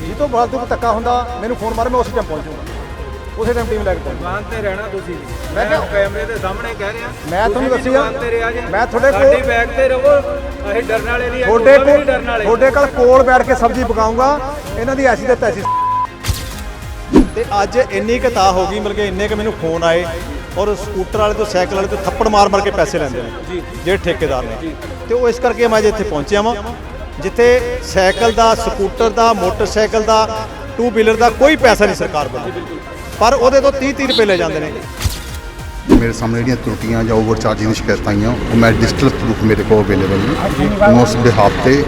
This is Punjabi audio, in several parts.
ਜੀ ਤੋਂ ਫਾਲਤੂ ਕੋਈ ਧੱਕਾ ਹੁੰਦਾ ਮੈਨੂੰ ਫੋਨ ਮਾਰ ਮੈਂ ਉਸੇ ਟਾਈਮ ਪਹੁੰਚੂਗਾ ਉਸੇ ਟਾਈਮ ਟੀਮ ਲੈ ਕੇ ਪਹੁੰਚੂਗਾ ਦੁਕਾਨ ਤੇ ਰਹਿਣਾ ਤੁਸੀਂ ਵੀ। ਮੈਂ ਕਿਹਾ- ਕੈਮਰੇ ਦੇ ਸਾਹਮਣੇ ਕਹਿ ਰਿਹਾ। ਮੈਂ ਤੁਹਾਨੂੰ ਤੁਸੀਂ ਵੀ ਦੱਸਿਆ, ਦੁਕਾਨ ਤੇ ਰਿਹਾ ਜੇ। ਮੈਂ ਤੁਹਾਡੇ ਕੋਲ- ਸਾਡੀ ਬੈਗ ਤੇ ਰਹੋ। ਅਸੀਂ ਡਰਨ ਵਾਲੇ ਨਹੀਂ ਤੁਹਾਡੇ ਅਸੀਂ ਕੋਲ ਨਹੀਂ ਡਰਨ ਵਾਲੇ। ਤੁਹਾਡੇ ਕੋਲ ਕੋਲ ਬੈਠ ਕੇ ਸਬਜ਼ੀ ਪਕਾਉਂਗਾ। ਇਹਨਾਂ ਦੀ ਐਸੀ ਤੇ ਤੈਸੀ ਤੇ ਅੱਜ ਇੰਨੀ ਕੁ ਤਾ ਹੋ ਗਈ ਮਤਲਬ ਕਿ ਇੰਨੇ ਕੁ ਮੈਨੂੰ ਫੋਨ ਆਏ ਔਰ ਸਕੂਟਰ ਵਾਲੇ ਤੋਂ ਸਾਈਕਲ ਵਾਲੇ ਤੋਂ ਥੱਪੜ ਮਾਰ ਮਾਰ ਕੇ ਪੈਸੇ ਲੈਂਦੇ ਨੇ ਜਿਹੜੇ ਠੇਕੇਦਾਰ ਨੇ। ਤੇ ਉਹ ਇਸ ਕਰਕੇ ਮੈਂ ਅੱਜ ਇੱਥੇ ਪਹੁੰਚਿਆ ਵਾਂ। ਜਿੱਥੇ ਸਾਈਕਲ ਦਾ ਸਕੂਟਰ ਦਾ ਮੋਟਰਸਾਈਕਲ ਦਾ ਟੂ ਵੀਲਰ ਦਾ ਕੋਈ ਪੈਸਾ ਨਹੀਂ ਸਰਕਾਰ ਵੱਲੋਂ। ਪਰ ਉਹਦੇ ਤੋਂ 30 30 ਰੁਪਏ ਲੈ ਜਾਂਦੇ ਨੇ। ਮੇਰੇ ਸਾਹਮਣੇ ਜਿਹੜੀਆਂ ਤਰੁੱਟੀਆਂ ਜਾਂ ਓਵਰ ਚਾਰਜਿੰਗ ਦੀ ਸ਼ਿਕਾਇਤਾਂ ਆਈਆਂ ਉਹ ਮੈਂ ਡਿਜੀਟਲ ਪ੍ਰੂਫ ਮੇਰੇ ਕੋਲ ਅਵੇਲੇਬਲ ਨੇ। ਮੈਂ ਉਸ ਬਿਹਾਫ ਤੇ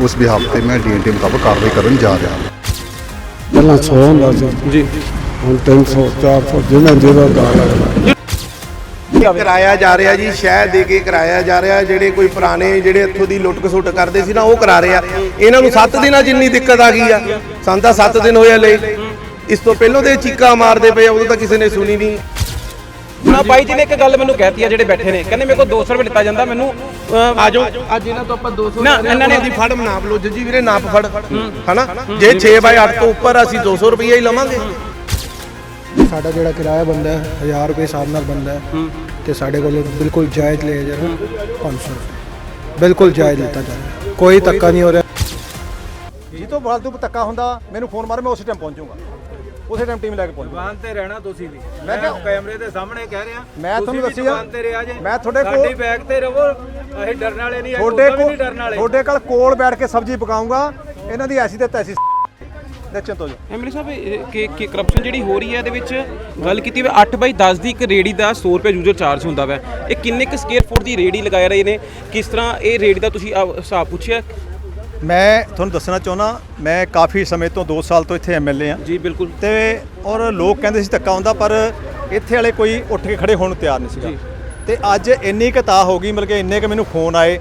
ਉਸ ਬਿਹਾਫ ਤੇ ਮੈਂ ਡੀਐਨਟੀ ਮੁਤਾਬਕ ਕਾਰਵਾਈ ਕਰਨ ਜਾ ਰਿਹਾ ਹਾਂ। ਪਹਿਲਾਂ 100 ਹੁੰਦਾ ਸੀ। ਜੀ। ਹੁਣ 300 400 ਜਿਵੇਂ ਜਿਹਦਾ ਗਾ ਲੱਗਦਾ ਕਰਾਇਆ ਜਾ ਰਿਹਾ ਜੀ ਸ਼ਹਿ ਦੇ ਕੇ ਕਰਾਇਆ ਜਾ ਰਿਹਾ ਜਿਹੜੇ ਕੋਈ ਪੁਰਾਣੇ ਜਿਹੜੇ ਇੱਥੋਂ ਦੀ ਲੁੱਟ ਖਸੁੱਟ ਕਰਦੇ ਸੀ ਨਾ ਉਹ ਕਰਾ ਰਹੇ। ਆ ਇਹਨਾਂ ਨੂੰ 7 ਦਿਨਾਂ ਜਿੰਨੀ ਦਿੱਕਤ ਆ ਗਈ ਆ। ਸਾਨੂੰ ਤਾਂ 7 ਦਿਨ ਹੋਇਆ ਲਏ ਇਸ ਤੋਂ ਪਹਿਲਾਂ ਦੇ ਚੀਕਾਂ ਮਾਰਦੇ ਪਏ ਆ, ਉਦੋਂ ਤਾਂ ਕਿਸੇ ਨੇ ਸੁਣੀ ਨਹੀਂ। ਨਾ ਬਾਈ ਜੀ ਨੇ ਇੱਕ ਗੱਲ ਮੈਨੂੰ ਕਹਿਤੀ ਆ ਜਿਹੜੇ ਬੈਠੇ ਨੇ। ਕਹਿੰਦੇ ਮੇਰੇ ਕੋਲ 200 ਰੁਪਏ ਲਿੱਤਾ ਜਾਂਦਾ ਮੈਨੂੰ ਅਹ, ਆਜੋ ਅੱਜ ਇਹਨਾਂ ਤੋਂ ਆਪਾਂ 200 ਨਾ, ਇਹਨਾਂ ਨੇ- ਦੀ ਫੜ ਨਾਪ ਲਓ। ਜੱਜੀ ਵੀਰੇ ਨਾਪ ਫੜ। ਹਨਾ? ਜੇ 6 ਬਾਈ 8 ਤੋਂ ਉੱਪਰ ਅਸੀਂ 200 ਰੁਪਏ ਹੀ ਲਵਾਂਗੇ। ਸਾਡਾ ਜਿਹੜਾ ਕਿਰਾਇਆ ਬੰਦਾ ਹੈ 1000 ਰੁਪਏ ਹਿਸਾਬ ਨਾਲ ਬੰਦਾ ਹੈ। ਤੇ ਸਾਡੇ ਕੋਲ ਬਿਲਕੁਲ ਜਾਇਜ਼ ਲਿਆ ਜਾ ਰਿਹਾ 500 ਬਿਲਕੁਲ ਜਾਇਜ਼ ਲਿੱਤਾ ਜਾ ਰਿਹਾ। ਕੋਈ ਧੱਕਾ ਨਹੀਂ ਹੋ ਰਿਹਾ। ਜੀ ਤੋਂ ਫਾਲਤੂ ਕੋਈ ਧੱਕਾ ਹੁੰਦਾ ਮੈਨੂੰ ਫੋਨ ਮਾਰ ਮੈਂ ਉਸੇ ਟਾਈਮ ਪਹੁੰਚੂਗਾ। ਉਸੇ ਟਾਈਮ ਟੀਮ ਲੈ ਕੇ ਪਹੁੰਚੂਗਾ। ਦੁਕਾਨ ਤੇ ਰਹਿਣਾ ਤੁਸੀਂ ਵੀ। ਮੈਂ ਕਿਹਾ- ਕੈਮਰੇ ਦੇ ਸਾਹਮਣੇ ਕਹਿ ਰਿਹਾ ਮੈਂ ਤੁਹਾਨੂੰ ਦੱਸਿਆ, ਦੁਕਾਨ ਤੇ ਰਿਹਾ ਜੇ ਮੈਂ ਤੁਹਾਡੇ ਕੋਲ- ਸਾਡੀ ਬੈਗ ਤੇ ਰਹੋ ਅਸੀਂ ਡਰਨ ਵਾਲੇ ਨਹੀਂ ਅਸੀਂ ਤੁਹਾਡੇ ਕੋਲ ਨਹੀਂ ਡਰਨ ਵਾਲੇ। ਤੁਹਾਡੇ ਕੋਲ ਕੋਲ ਬੈਠ ਕੇ ਸਬਜ਼ੀ ਪਕਾਉਂਗਾ ਇਹਨਾਂ ਦੀ ਐਸੀ ਤੇ ਤੈਸੀ ਦੇਖਣ ਤੋਂ ਜੀ ਐਮਐਲਏ ਸਾਹਿਬ ਕਿ ਕਿ ਕਰਪਸ਼ਨ ਜਿਹੜੀ ਹੋ ਰਹੀ ਹੈ ਇਹਦੇ ਵਿੱਚ ਗੱਲ ਕੀਤੀ ਵੇ 8 ਬਾਈ 10 ਦੀ ਇੱਕ ਰੇੜੀ ਦਾ 100 ਰੁਪਏ ਯੂਜ਼ਰ ਚਾਰਜ ਹੁੰਦਾ ਵੈ। ਇਹ ਕਿੰਨੇ ਕੁ ਸਕੁਅਰ ਫੁੱਟ ਦੀ ਰੇੜੀ ਲਗਾ ਰਹੇ ਨੇ? ਕਿਸ ਤਰ੍ਹਾਂ ਇਹ ਰੇੜੀ ਦਾ ਤੁਸੀਂ ਹਿਸਾਬ ਪੁੱਛਿਆ? ਮੈਂ ਤੁਹਾਨੂੰ ਦੱਸਣਾ ਚਾਹੁੰਦਾ ਮੈਂ ਕਾਫੀ ਸਮੇਂ ਤੋਂ 2 ਸਾਲ ਤੋਂ ਇੱਥੇ ਐਮਐਲਏ ਆ ਜੀ ਬਿਲਕੁਲ। ਤੇ ਔਰ ਲੋਕ ਕਹਿੰਦੇ ਸੀ ਧੱਕਾ ਹੁੰਦਾ ਪਰ ਇੱਥੇ ਵਾਲੇ ਕੋਈ ਉੱਠ ਕੇ ਖੜੇ ਹੋਣ ਨੂੰ ਤਿਆਰ ਨਹੀਂ ਸੀਗਾ। ਤੇ ਅੱਜ ਇੰਨੀ ਕੁ ਤਾ ਹੋ ਗਈ ਮਤਲਬ ਕਿ ਇੰਨੇ ਕੁ ਮੈਨੂੰ ਫੋਨ ਆਏ